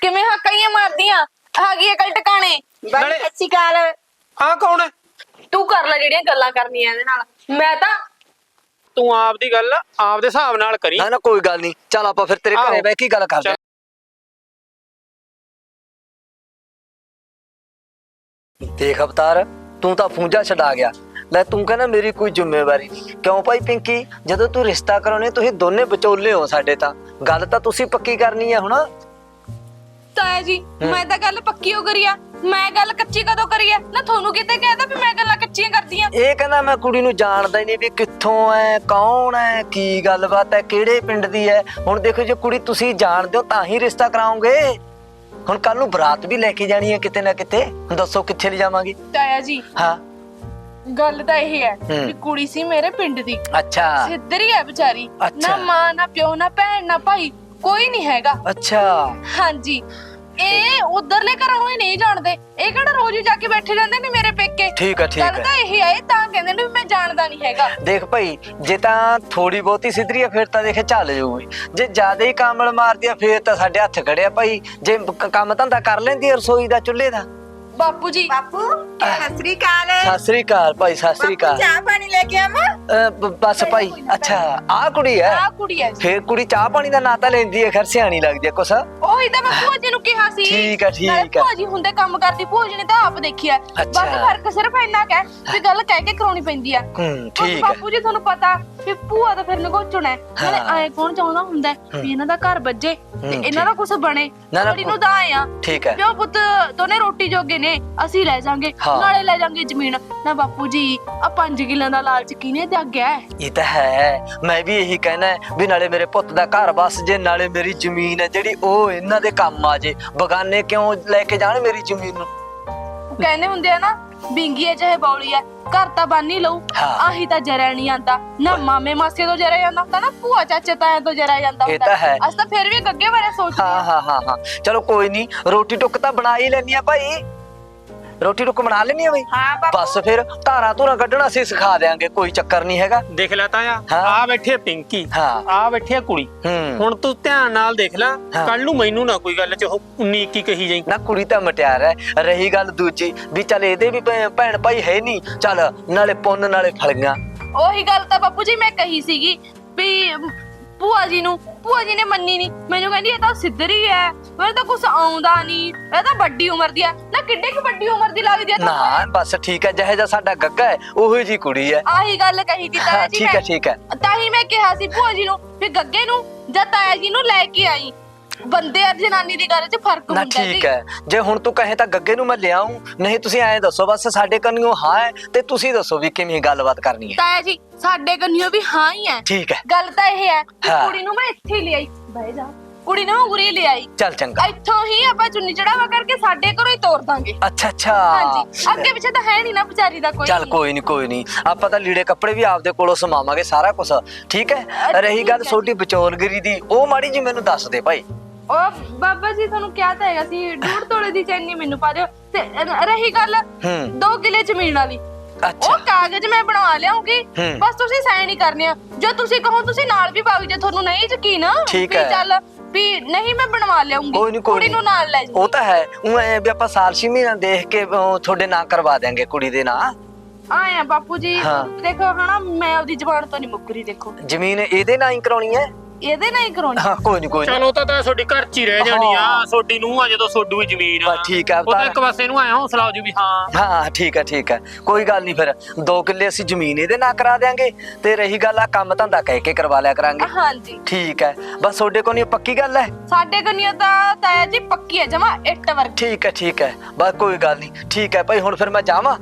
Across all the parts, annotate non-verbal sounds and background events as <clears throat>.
ਕਿਵੇਂ ਹੱਕਾਈਆਂ ਮਾਰਦੀਆਂ? ਆ ਗਈ ਅਕਲ ਟਿਕਾਣੇ ਬਾਈ ਨਾਲੇ- ਸਤਿ ਸ਼੍ਰੀ ਅਕਾਲ। ਆ ਕੌਣ ਹੈ? ਤੂੰ ਕਰ ਲੈ ਜਿਹੜੀਆਂ ਗੱਲਾਂ ਕਰਨੀਆਂ ਇਹਦੇ ਨਾਲ। ਮੈਂ ਤਾਂ ਤੂੰ ਆਪ ਦੀ ਗੱਲ ਆਪ ਦੇ ਹਿਸਾਬ ਨਾਲ ਕਰੀ। ਨਾ ਨਾ ਕੋਈ ਗੱਲ ਨਹੀਂ। ਚੱਲ ਆਪਾਂ ਫਿਰ ਤੇਰੇ ਘਰੇ ਆਹੋ। ਬਹਿ ਕੇ ਹੀ ਗੱਲ ਕਰਦੇ। ਦੇਖ ਅਵਤਾਰ ਤੂੰ ਤਾਂ ਫੂੰਜਾ ਛਡਾ ਗਿਆ। ਲੈ ਤੂੰ ਕਹਿੰਦਾ ਮੇਰੀ ਕੋਈ ਜ਼ਿੰਮੇਵਾਰੀ ਨਹੀਂ। ਕਿਉਂ ਭਾਈ ਪਿੰਕੀ? ਜਦੋਂ ਤੂੰ ਰਿਸ਼ਤਾ ਕਰਾਉਣੇ ਤੁਸੀਂ ਦੋਨੇ ਵਿਚੋਲੇ ਹੋ ਸਾਡੇ ਤਾਂ। ਗੱਲ ਤਾਂ ਤੁਸੀਂ ਪੱਕੀ ਕਰਨੀ ਹੈ ਹੁਣ। ਤਾਇਆ ਜੀ। ਮੈਂ ਤਾਂ ਗੱਲ ਪੱਕੀ ਹੋ ਕਰੀ ਆ। ਮੈਂ ਗੱਲ ਕੱਚੀ ਕਦੋਂ ਕਰੀ ਆ? ਨਾ ਤੁਹਾਨੂੰ ਕਿਤੇ ਕਹਿਦਾ ਵੀ ਮੈਂ ਗੱਲਾਂ ਕੱਚੀਆਂ ਕਰਦੀ ਆ ਇਹ ਕਹਿੰਦਾ ਮੈਂ ਕੁੜੀ ਨੂੰ ਜਾਣਦਾ ਹੀ ਨਹੀਂ ਵੀ ਕਿੱਥੋਂ ਐ ਕੌਣ ਐ ਕੀ ਗੱਲਬਾਤ ਐ ਕਿਹੜੇ ਪਿੰਡ ਦੀ ਐ। ਹੁਣ ਦੇਖੋ ਜੇ ਕੁੜੀ ਤੁਸੀਂ ਜਾਣਦੇ ਹੋ ਤਾਂ ਹੀ ਰਿਸ਼ਤਾ ਕਰਾਉਂਗੇ ਹੁਣ ਕੱਲ ਨੂੰ ਬਰਾਤ ਵੀ ਲੈ ਕੇ ਜਾਣੀ ਹੈ ਕਿਤੇ ਨਾ ਕਿਤੇ। ਹੁਣ ਦੱਸੋ ਕਿੱਥੇ ਲੈ ਜਾਵਾਂਗੇ। ਤਾਇਆ ਜੀ। ਹਾਂ। ਗੱਲ ਤਾਂ ਇਹ ਹੈ। ਵੀ ਕੁੜੀ ਸੀ ਮੇਰੇ ਪਿੰਡ ਦੀ। ਅੱਛਾ। ਸਿੱਧਰੀ ਹੈ ਵਿਚਾਰੀ। ਨਾ ਮਾਂ ਨਾ ਪਿਓ ਨਾ ਭੈਣ ਨਾ ਭਾਈ। ਕੋਈ ਨਹੀਂ ਹੈਗਾ। ਅੱਛਾ। ਹਾਂਜੀ। ਇਹ ਉਧਰਲੇ ਘਰਾਂ ਨੂੰ ਹੀ ਨਹੀਂ ਜਾਣਦੇ। ਇਹ ਕਿਹੜਾ ਰੋਜ਼ ਹੀ ਜਾ ਕੇ ਬੈਠੇ ਰਹਿੰਦੇ ਨੇ ਮੇਰੇ ਪੇਕੇ? ਠੀਕ ਹੈ ਠੀਕ ਗੱਲ ਤਾਂ ਇਹ ਇਹ ਤਾਂ ਕਹਿੰਦੇ ਨੇ ਵੀ ਮੈਂ ਜਾਣਦਾ ਨਹੀਂ ਹੈਗਾ। ਦੇਖ ਭਾਈ ਜੇ ਤਾਂ ਥੋੜੀ ਬਹੁਤੀ ਸਿੱਧਰੀ ਆ ਫਿਰ ਤਾਂ ਦੇਖੇ ਚੱਲ ਜਾਊਗੀ। ਜੇ ਜ਼ਿਆਦਾ ਹੀ ਕਾਮਲ ਮਾਰਦੀ ਆ ਫਿਰ ਤਾਂ ਸਾਡੇ ਹੱਥ ਖੜਿਆ ਭਾਈ। ਜੇ ਕ- ਕੰਮ ਧੰਦਾ ਕਰ ਲੈਂਦੀ ਆ ਰਸੋਈ ਦਾ ਚੁੱਲ੍ਹੇ ਦਾ। ਬਾਪੂ ਜੀ। ਬਾਪੂ? ਸਤਿ ਸ਼੍ਰੀ ਅਕਾਲ। ਸਤਿ ਸ੍ਰੀ ਅਕਾਲ ਭਾਈ ਸਤਿ ਸ੍ਰੀ ਬਾਪੂ ਅਕਾਲ। ਚਾਹ ਪਾਣੀ ਲੈ ਕੇ ਆਵਾਂ? ਅ, ਬ- ਬਸ ਭਾਈ ਅੱਛਾ ਆ ਕੁੜੀ ਹੈ? ਆਹ ਕੁੜੀ ਹੈ ਫੇਰ ਕੁੜੀ ਚਾਹ ਪਾਣੀ ਦਾ ਨਾਂ ਤਾਂ ਲੈਂਦੀ ਹੈ ਖਰ ਸਿਆਣੀ ਲੱਗਦੀ ਹੈ ਕੁਛ। ਉਹੀ ਤਾਂ ਮੈਂ ਭੂਆ ਜੀ ਨੂੰ ਕਿਹਾ ਸੀ। ਠੀਕ ਹੈ, ਠੀਕ ਨਾਲੇ ਹੈ। ਭੂਆ ਜੀ ਹੁੰਦੇ ਕੰਮ ਕਰਦੀ ਭੂਆ ਜੀ ਨੇ ਤਾਂ ਆਪ ਦੇਖਿਆ ਬਸ ਅੱਛਾ। ਫ਼ਰਕ ਸਿਰਫ ਇੰਨਾ ਕਹਿ ਵੀ ਗੱਲ ਕਹਿ ਕੇ ਕਰਾਉਣੀ ਪੈਂਦੀ ਆ ਹੂੰ ਬਸ ਠੀਕ ਹੈ। ਬਾਪੂ ਜੀ ਤੁਹਾਨੂੰ ਪਤਾ ਵੀ ਭੂਆ ਤਾਂ ਫਿਰ ਨਗੋਚਣਾ ਹੈ। ਨਾਲੇ ਹਾਂ। ਆਏ ਕੌਣ ਚਾਹੁੰਦਾ ਹੁੰਦਾ ਹੈ ਵੀ ਇਹਨਾਂ ਦਾ ਘਰ ਵੱਜੇ ਤੇ ਹੂੰ, ਇਹਨਾਂ ਦਾ ਕੁਝ ਬਣੇ। ਨਾ, ਨਾ, ਕੁੜੀ ਨੂੰ ਤਾਂ ਆਏ ਆ ਠੀਕ ਹੈ। ਪਿਓ ਪੁੱਤ ਦੋਨੇ ਰੋਟੀ ਜੋਗੇ ਨੇ ਅਸੀਂ ਲੈ ਜਾਾਂਗੇ। ਹਾਂ। ਨਾਲੇ ਲੈ ਜਾਾਂਗੇ ਜ਼ਮੀਨ। ਨਾ ਬਾਪੂ ਜੀ ਆ 5 ਕਿੱਲਿਆਂ ਦਾ ਲਾਲਚ ਕਿਨੇ ਜਾਗਿਆ ਹੈ? ਇਹ ਤਾਂ ਹੈ। ਮੈਂ ਵੀ ਇਹੀ ਕਹਿਣਾ ਹੈ ਵੀ ਨਾਲੇ ਮੇਰੇ ਪੁੱਤ ਦਾ ਘਰ ਬਸ ਜੇ ਨਾਲੇ ਮੇਰੀ ਜ਼ਮੀਨ ਹੈ ਜਿਹੜੀ ਉਹ ਇਹਨਾਂ ਦੇ ਕੰਮ ਆ ਜੇ। ਬਗਾਨੇ ਕਿਉਂ ਲੈ ਕੇ ਜਾਣ ਮੇਰੀ ਜ਼ਮੀਨ ਨੂੰ? ਕਹਿੰਦੇ ਹੁੰਦੇ ਆ ਨਾ ਬਿੰਗੀ ਹੈ ਚਾਹੇ ਬੌਲੀ ਹੈ ਘਰ ਤਾਂ ਬਾਨੀ ਲਊ। ਹਾਂ। ਆਹੀ ਤਾਂ ਜਰਿਆ ਨਹੀਂ ਆਂਦਾ ਨਾ ਮਾਮੇ ਮਾਸੇ ਤੋਂ ਜਰਿਆ ਜਾਂਦਾ ਹੁੰਦਾ ਨਾ ਭੂਆ ਚਾਚੇ ਤਾਇਆ ਤੋਂ ਜਰਿਆ ਜਾਂਦਾ ਇਹ ਤਾਂ ਹੈ। ਅਸੀਂ ਤਾਂ ਫਿਰ ਵੀ ਗੱਗੇ ਬਾਰੇ ਸੋਚਦੇ ਹਾਂ ਹਾਂ। ਹਾਂ ਹਾਂ ਚਲੋ ਕੋਈ ਨਹੀਂ ਰੋਟੀ ਟੁੱਕ ਤਾਂ ਬਣਾ ਹੀ ਲੈਣੀ ਆ ਭਾਈ। ਰੋਟੀ ਟੁੱਕ ਬਣਾ ਲੈਣੀ ਆ ਬਈ? ਹਾਂ ਬਾਪੂ। ਬਸ ਫਿਰ ਧਾਰਾਂ ਧੂਰਾਂ ਕੱਢਣਾ ਅਸੀਂ ਸਿਖਾ ਦੇਾਂਗੇ ਕੋਈ ਚੱਕਰ ਨਹੀਂ ਹੈਗਾ। ਦੇਖ ਲੈ ਤਾਂ ਆ ਹਾਂ। ਆ ਬੈਠੀ ਆ ਪਿੰਕੀ ਹਾਂ। ਆ ਬੈਠੀ ਆ ਕੁੜੀ। ਹੂੰ। ਹੁਣ ਤੂੰ ਧਿਆਨ ਨਾਲ ਦੇਖ ਲੈ ਹਾਂ। ਕੱਲ ਨੂੰ ਮੈਨੂੰ ਨਾ ਕੋਈ ਗੱਲ ਚ ਉਹ 19 ਕੀ ਕਹੀ ਜਾਈ। ਨਾ ਕੁੜੀ ਤਾਂ ਮਟਿਆਰ ਹੈ ਰਹੀ ਗੱਲ ਦੂਜੀ ਵੀ ਚੱਲ ਇਹਦੇ ਵੀ ਭੈ- ਭੈਣ ਭਾਈ ਹੈ ਨਹੀਂ ਚੱਲ ਨਾਲੇ ਪੁੰਨ ਨਾਲੇ ਫਲੀਆਂ। ਉਹੀ ਗੱਲ ਤਾਂ ਬਾਪੂ ਜੀ ਮੈਂ ਕਹੀ ਸੀਗੀ ਵੀ ਭੂਆ ਜੀ ਨੂੰ ਭੂਆ ਜੀ ਨੇ ਮੰਨੀ ਨਹੀਂ ਮੈਨੂੰ ਕਹਿੰਦੀ ਇਹ ਤਾਂ ਸਿੱਧਰੀ ਹੈ ਮੈਨੂੰ ਤਾਂ ਕੁਝ ਆਉਂਦਾ ਨਹੀਂ ਇਹ ਤਾਂ ਵੱਡੀ ਉਮਰ ਦੀ ਹੈ ਨਾ ਕਿੱਡੇ ਕੁ ਵੱਡੀ ਉਮਰ ਦੀ ਲੱਗਦੀ ਹੈ ਤਾਂ ਨਾ ਬਸ ਠੀਕ ਹੈ ਜਿਹੇ ਜਿਹਾ ਸਾਡਾ ਗੱਗਾ ਹੈ ਉਹੀ ਜੀ ਕੁੜੀ ਹੈ ਆਹੀ ਗੱਲ ਕਹੀ ਹਾਂ ਜੀ ਠੀਕ ਹੈ ਮੈਂ ਠੀਕ ਹੈ ਤਾਂ ਹੀ ਮੈਂ ਕਿਹਾ ਸੀ ਭੂਆ ਜੀ ਨੂੰ ਵੀ ਗੱਗੇ ਨੂੰ ਜਾਂ ਤਾਇਆ ਜੀ ਨੂੰ ਲੈ ਕੇ ਆਈ। ਬੰਦੇ ਔਰ ਜਨਾਨੀ ਦੀ ਗੱਲ 'ਚ ਫ਼ਰਕ ਨਾ ਹੁੰਦਾ ਠੀਕ ਹੈ। ਜੇ ਹੁਣ ਤੂੰ ਕਹੇ ਤਾਂ ਗੱਗੇ ਨੂੰ ਮੈਂ ਲਿਆਉਂ ਨਹੀਂ ਤੁਸੀਂ ਐਂ ਦੱਸੋ ਬਸ ਸਾਡੇ ਕੰਨਿਓ ਹਾਂ ਹੈ ਤੇ ਤੁਸੀਂ ਦੱਸੋ ਵੀ ਕਿਵੇਂ ਗੱਲਬਾਤ ਕਰਨੀ ਹੈ। ਤਾਇਆ ਜੀ ਸਾਡੇ ਕੰਨਿਓ ਵੀ ਹਾਂ ਹੀ ਹੈ। ਠੀਕ ਹੈ। ਗੱਲ ਤਾਂ ਇਹ ਹੈ ਕਿ ਹਾਂ। ਕੁੜੀ ਨੂੰ ਮੈਂ ਇੱਥੇ ਹੀ ਲਿਆਈ। ਬਹਿ ਜਾ। ਕੁੜੀ ਨੂੰ ਉਰੇ ਲਿਆਈ। ਚੱਲ ਚੰਗਾ। ਇੱਥੋਂ ਹੀ ਆਪਾਂ ਚੁੰਨੀ ਚੜਾਵਾ ਕਰਕੇ ਸਾਡੇ ਘਰੋਂ ਹੀ ਤੋਰ ਦਾਂਗੇ। ਅੱਛਾ ਅੱਛਾ। ਹਾਂਜੀ ਅੱਗੇ ਪਿੱਛੇ ਤਾਂ ਹੈ ਨਹੀਂ ਨਾ ਵਿਚਾਰੀ ਦਾ ਕੋਈ। ਚੱਲ ਕੋਈ ਨਹੀਂ ਕੋਈ ਨਹੀਂ ਆਪਾਂ ਤਾਂ ਲੀੜੇ ਕੱਪੜੇ ਵੀ ਆਪਦੇ ਕੋਲੋਂ ਸਮਾਵਾਂਗੇ ਸਾਰਾ ਕੁਝ ਠੀਕ ਹੈ? ਰਹੀ ਗੱਲ। ਛੋਟੀ ਵਿਚੋਲਗਰੀ ਦੀ। ਉਹ ਮਾੜੀ ਜੀ ਮੈਨੂੰ ਦੱਸ ਦੇ ਭਾਈ। ਉਹ ਬਾਬਾ ਜੀ ਤੁਹਾਨੂੰ ਕਿਹਾ ਤਾਂ ਹੈਗਾ ਸੀ ਡੂੜ ਤੋਲੇ ਦੀ ਚੈਨੀ ਮੈਨੂੰ ਪਾ ਦਿਓ। ਤੇ ਰਹੀ ਗੱਲ 2 ਕਿਲੇ ਜ਼ਮੀਨ ਵਾਲੀ। ਅੱਛਾ। ਉਹ ਕਾਗਜ਼ ਮੈਂ ਬਣਵਾ ਲਿਆਉਂਗੀ। ਹੂੰ। ਬਸ ਤੁਸੀਂ ਸਾਈਨ ਹੀ ਕਰਨੇ ਆ। ਜੋ ਤੁਸੀਂ ਕਹੋ ਤੁਸੀਂ ਨਾਲ ਵੀ ਪਾਓ। ਜੇ ਤੁਹਾਨੂੰ ਨਹੀਂ ਯਕੀਨ ਠੀਕ ਹੈ। ਚੱਲ ਵੀ ਨਹੀਂ ਮੈਂ ਬਣਵਾ ਲਿਆਉਂਗੀ। ਕੋਈ ਨਹੀਂ ਕੋਈ ਕੁੜੀ ਨੂੰ। ਨਾਲ ਲੈ ਜਾਓ ਉਹ ਤਾਂ ਹੈ। ਉਹ ਐ ਵੀ ਆਪਾਂ ਸਾਲ ਛੇ ਮਹੀਨਾ ਦੇਖ ਕੇ ਉਹ ਤੁਹਾਡੇ ਨਾਂ ਕਰਵਾ ਦਿਆਂਗੇ ਕੁੜੀ ਦੇ ਨਾਂ। ਆਇਆ ਬਾਪੂ ਜੀ। ਹਾਂ। ਦੇਖੋ ਹਨਾ ਮੈਂ ਉਹਦੀ ਜ਼ਬਾਨ ਤੋਂ ਨਹੀਂ ਮੁੱਕਰੀ ਦੇਖੋ। ਜ਼ਮੀਨ ਇਹਦੇ ਨਾਂ ਹੀ ਕਰਾਉਣੀ ਹੈ। ਇਹਦੇ ਨਾਲ ਹੀ ਕਰਾਉਣੀ ਹਾਂ ਕੋਈ ਨਹੀਂ ਕੋਈ ਨਹੀਂ ਚਲੋ ਤਾਂ ਤਾਂ ਤੁਹਾਡੀ ਘਰ ਚ ਹੀ ਰਹਿ ਜਾਣੀ ਆ। ਹਾਂ। ਤੁਹਾਡੀ ਨੂੰ ਆ ਜਦੋਂ ਸੋਡੂ ਹੀ ਜ਼ਮੀਨ। ਆ ਬਸ ਠੀਕ ਆ, ਉਹ ਤਾਂ ਤਾਂ- ਇੱਕ ਪਾਸੇ ਨੂੰ ਆਇਆ ਹੌਸਲਾ ਹੋ ਜੂ ਵੀ ਹਾਂ। ਹਾਂ ਠੀਕ ਹੈ ਠੀਕ ਹੈ ਕੋਈ ਗੱਲ ਨਹੀਂ ਫਿਰ। ਦੋ ਕਿੱਲੇ ਅਸੀਂ ਜ਼ਮੀਨ ਇਹਦੇ ਨਾਂ ਕਰਾ ਦਿਆਂਗੇ ਤੇ ਰਹੀ ਗੱਲ ਆ ਕੰਮ ਧੰਦਾ ਕਹਿ ਕੇ ਕਰਵਾ ਲਿਆ ਕਰਾਂਗੇ। ਹਾਂਜੀ। ਠੀਕ ਹੈ ਬਸ ਤੁਹਾਡੇ ਕੋਲ ਨਹੀਂ ਪੱਕੀ ਗੱਲ ਹੈ? ਸਾਡੇ ਕੰਨੀਓ ਤਾਂ ਤਾਇਆ ਜੀ ਪੱਕੀ ਹੈ ਜਮਾ ਇੱਟ ਵਰਗੀ। ਠੀਕ ਹੈ ਠੀਕ ਹੈ ਬਸ ਕੋਈ ਗੱਲ ਨਹੀਂ ਠੀਕ ਹੈ ਭਾਈ ਹੁਣ ਫਿਰ ਮੈਂ ਜਾਵਾਂ।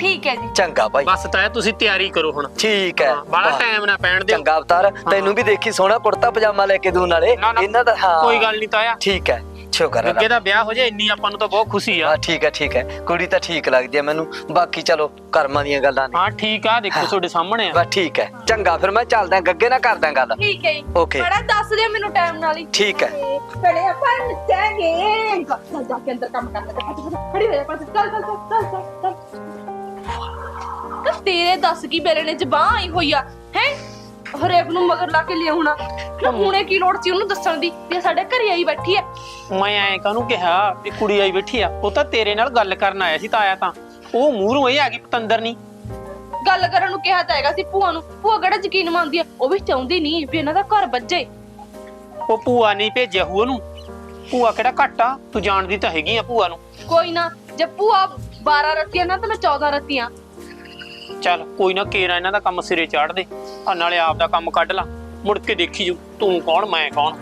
ਠੀਕ ਹੈ ਜੀ। ਚੰਗਾ ਭਾਈ। ਬਸ ਤਾਂ ਇਹ ਤੁਸੀਂ ਤਿਆਰੀ ਕਰੋ ਹੁਣ। ਠੀਕ ਹੈ। ਵਾਹ। ਟਾਈਮ ਨਾ ਪੈਣ ਦਿਓ। ਚੰਗਾ ਅਵਤਾਰ ਤੈਨੂੰ ਵੀ ਦੇਖੀ ਸੋਹਣਾ ਕੁੜਤਾ ਪਜਾਮਾ ਲੈ ਕੇ ਦੂੰ ਨਾਲੇ। ਇਹਨਾਂ ਦਾ ਹਾਂ। ਕੋਈ ਗੱਲ ਨਹੀਂ ਤਾਇਆ। ਠੀਕ ਹੈ। ਸ਼ੁਕਰ ਹੈ ਅੱਗੇ ਦਾ ਵਿਆਹ ਹੋ ਜਾਏ ਇੰਨੀ ਆਪਾਂ ਨੂੰ ਤਾਂ ਬਹੁਤ ਖੁਸ਼ੀ ਆ। ਹਾਂ ਠੀਕ ਹੈ ਠੀਕ ਹੈ। ਕੁੜੀ ਤਾਂ ਠੀਕ ਲੱਗਦੀ ਹੈ ਮੈਨੂੰ। ਬਾਕੀ ਚਲੋ ਕਰਮਾਂ ਦੀਆਂ ਗੱਲਾਂ ਨੇ। ਹਾਂ ਠੀਕ ਆ ਦੇਖੋ ਹਾਂ। ਤੁਹਾਡੇ ਸਾਹਮਣੇ ਆ। ਬਸ ਠੀਕ ਹੈ। ਚੰਗਾ ਫਿਰ ਮੈਂ ਚੱਲਦਾ ਗੱਗੇ ਨਾਲ ਕਰਦਾ ਗੱਲ। ਠੀਕ ਹੈ ਜੀ। Okay. ਬੜਾ ਦੱਸ ਦਿਓ ਮੈਨੂੰ ਟਾਈਮ ਨਾਲ ਹੀ। ਠੀਕ ਹੈ। ਕੜੇ ਆਪਾਂ ਨੱਚਾਂਗੇ ਜਾ ਕੇ ਅੰਦਰ ਕੰਮ ਕਰ ਲੈ। ਖੜੀ ਹੋ ਜਾ ਪਰ ਚੱਲ ਚੱਲ ਚੱਲ ਚੱਲ ਚੱਲ। ਤਾਂ ਤੇਰੇ ਦੱਸ ਕੀ ਬੇਰੇ ਨੇ ਜ਼ਬਾਨ ਆਈ ਹੋਈ ਆ ਹੈ? ਹਰੇਕ ਨੂੰ ਮਗਰ ਲਾ ਕੇ ਲਿਆਉਣਾ। ਨਾ ਹੁਣੇ ਕੀ ਲੋੜ ਸੀ ਉਹਨੂੰ ਦੱਸਣ ਦੀ ਇਹ ਸਾਡੇ ਘਰੇ ਆਈ ਬੈਠੀ ਐ। ਮੈਂ ਐਂ ਕਾਹਨੂੰ ਕਿਹਾ ਵੀ ਕੁੜੀ ਆਈ ਬੈਠੀ ਆ ਉਹ ਤਾਂ ਤੇਰੇ ਨਾਲ ਗੱਲ ਕਰਨ ਆਇਆ ਸੀ ਤਾਂ ਆਇਆ ਤਾਂ। ਉਹ ਮੂਹਰੋਂ ਇਹ ਆ ਗਈ ਪਤੰਦਰ ਨਹੀਂ ਗੱਲ ਕਰਨ ਨੂੰ ਕਿਹਾ ਤਾਂ ਹੈਗਾ ਸੀ ਭੂਆ ਨੂੰ ਭੂਆ ਕਿਹੜਾ ਯਕੀਨ ਮੰਨਦੀ ਆ? ਉਹ ਵੀ ਚਾਹੁੰਦੀ ਨਹੀਂ ਵੀ ਇਹਨਾਂ ਦਾ ਘਰ ਵੱਜੇ। ਉਹ ਭੂਆ ਨਹੀਂ ਭੇਜਿਆ ਹੂ ਉਹਨੂੰ। ਭੂਆ ਕਿਹੜਾ ਘੱਟ ਆ ਤੂੰ ਜਾਣਦੀ ਤਾਂ ਹੈਗੀ ਆ ਭੂਆ ਨੂੰ। ਕੋਈ ਨਾ ਜੇ ਭੂਆ 12 ਰੱਤੀਆਂ ਨਾ ਤਾਂ ਮੈਂ 14 ਰੱਤੀਆਂ। ਚੱਲ ਕੋਈ ਨਾ ਕੇਰਾ ਇਹਨਾਂ ਦਾ ਕੰਮ ਸਿਰੇ ਚਾੜ ਦੇ ਆ ਨਾਲੇ ਆਪ ਦਾ ਕੰਮ ਕੱਢ ਲਾ ਮੁੜ ਕੇ ਦੇਖੀ ਜੂ ਤੂੰ ਕੌਣ ਮੈਂ ਕੌਣ?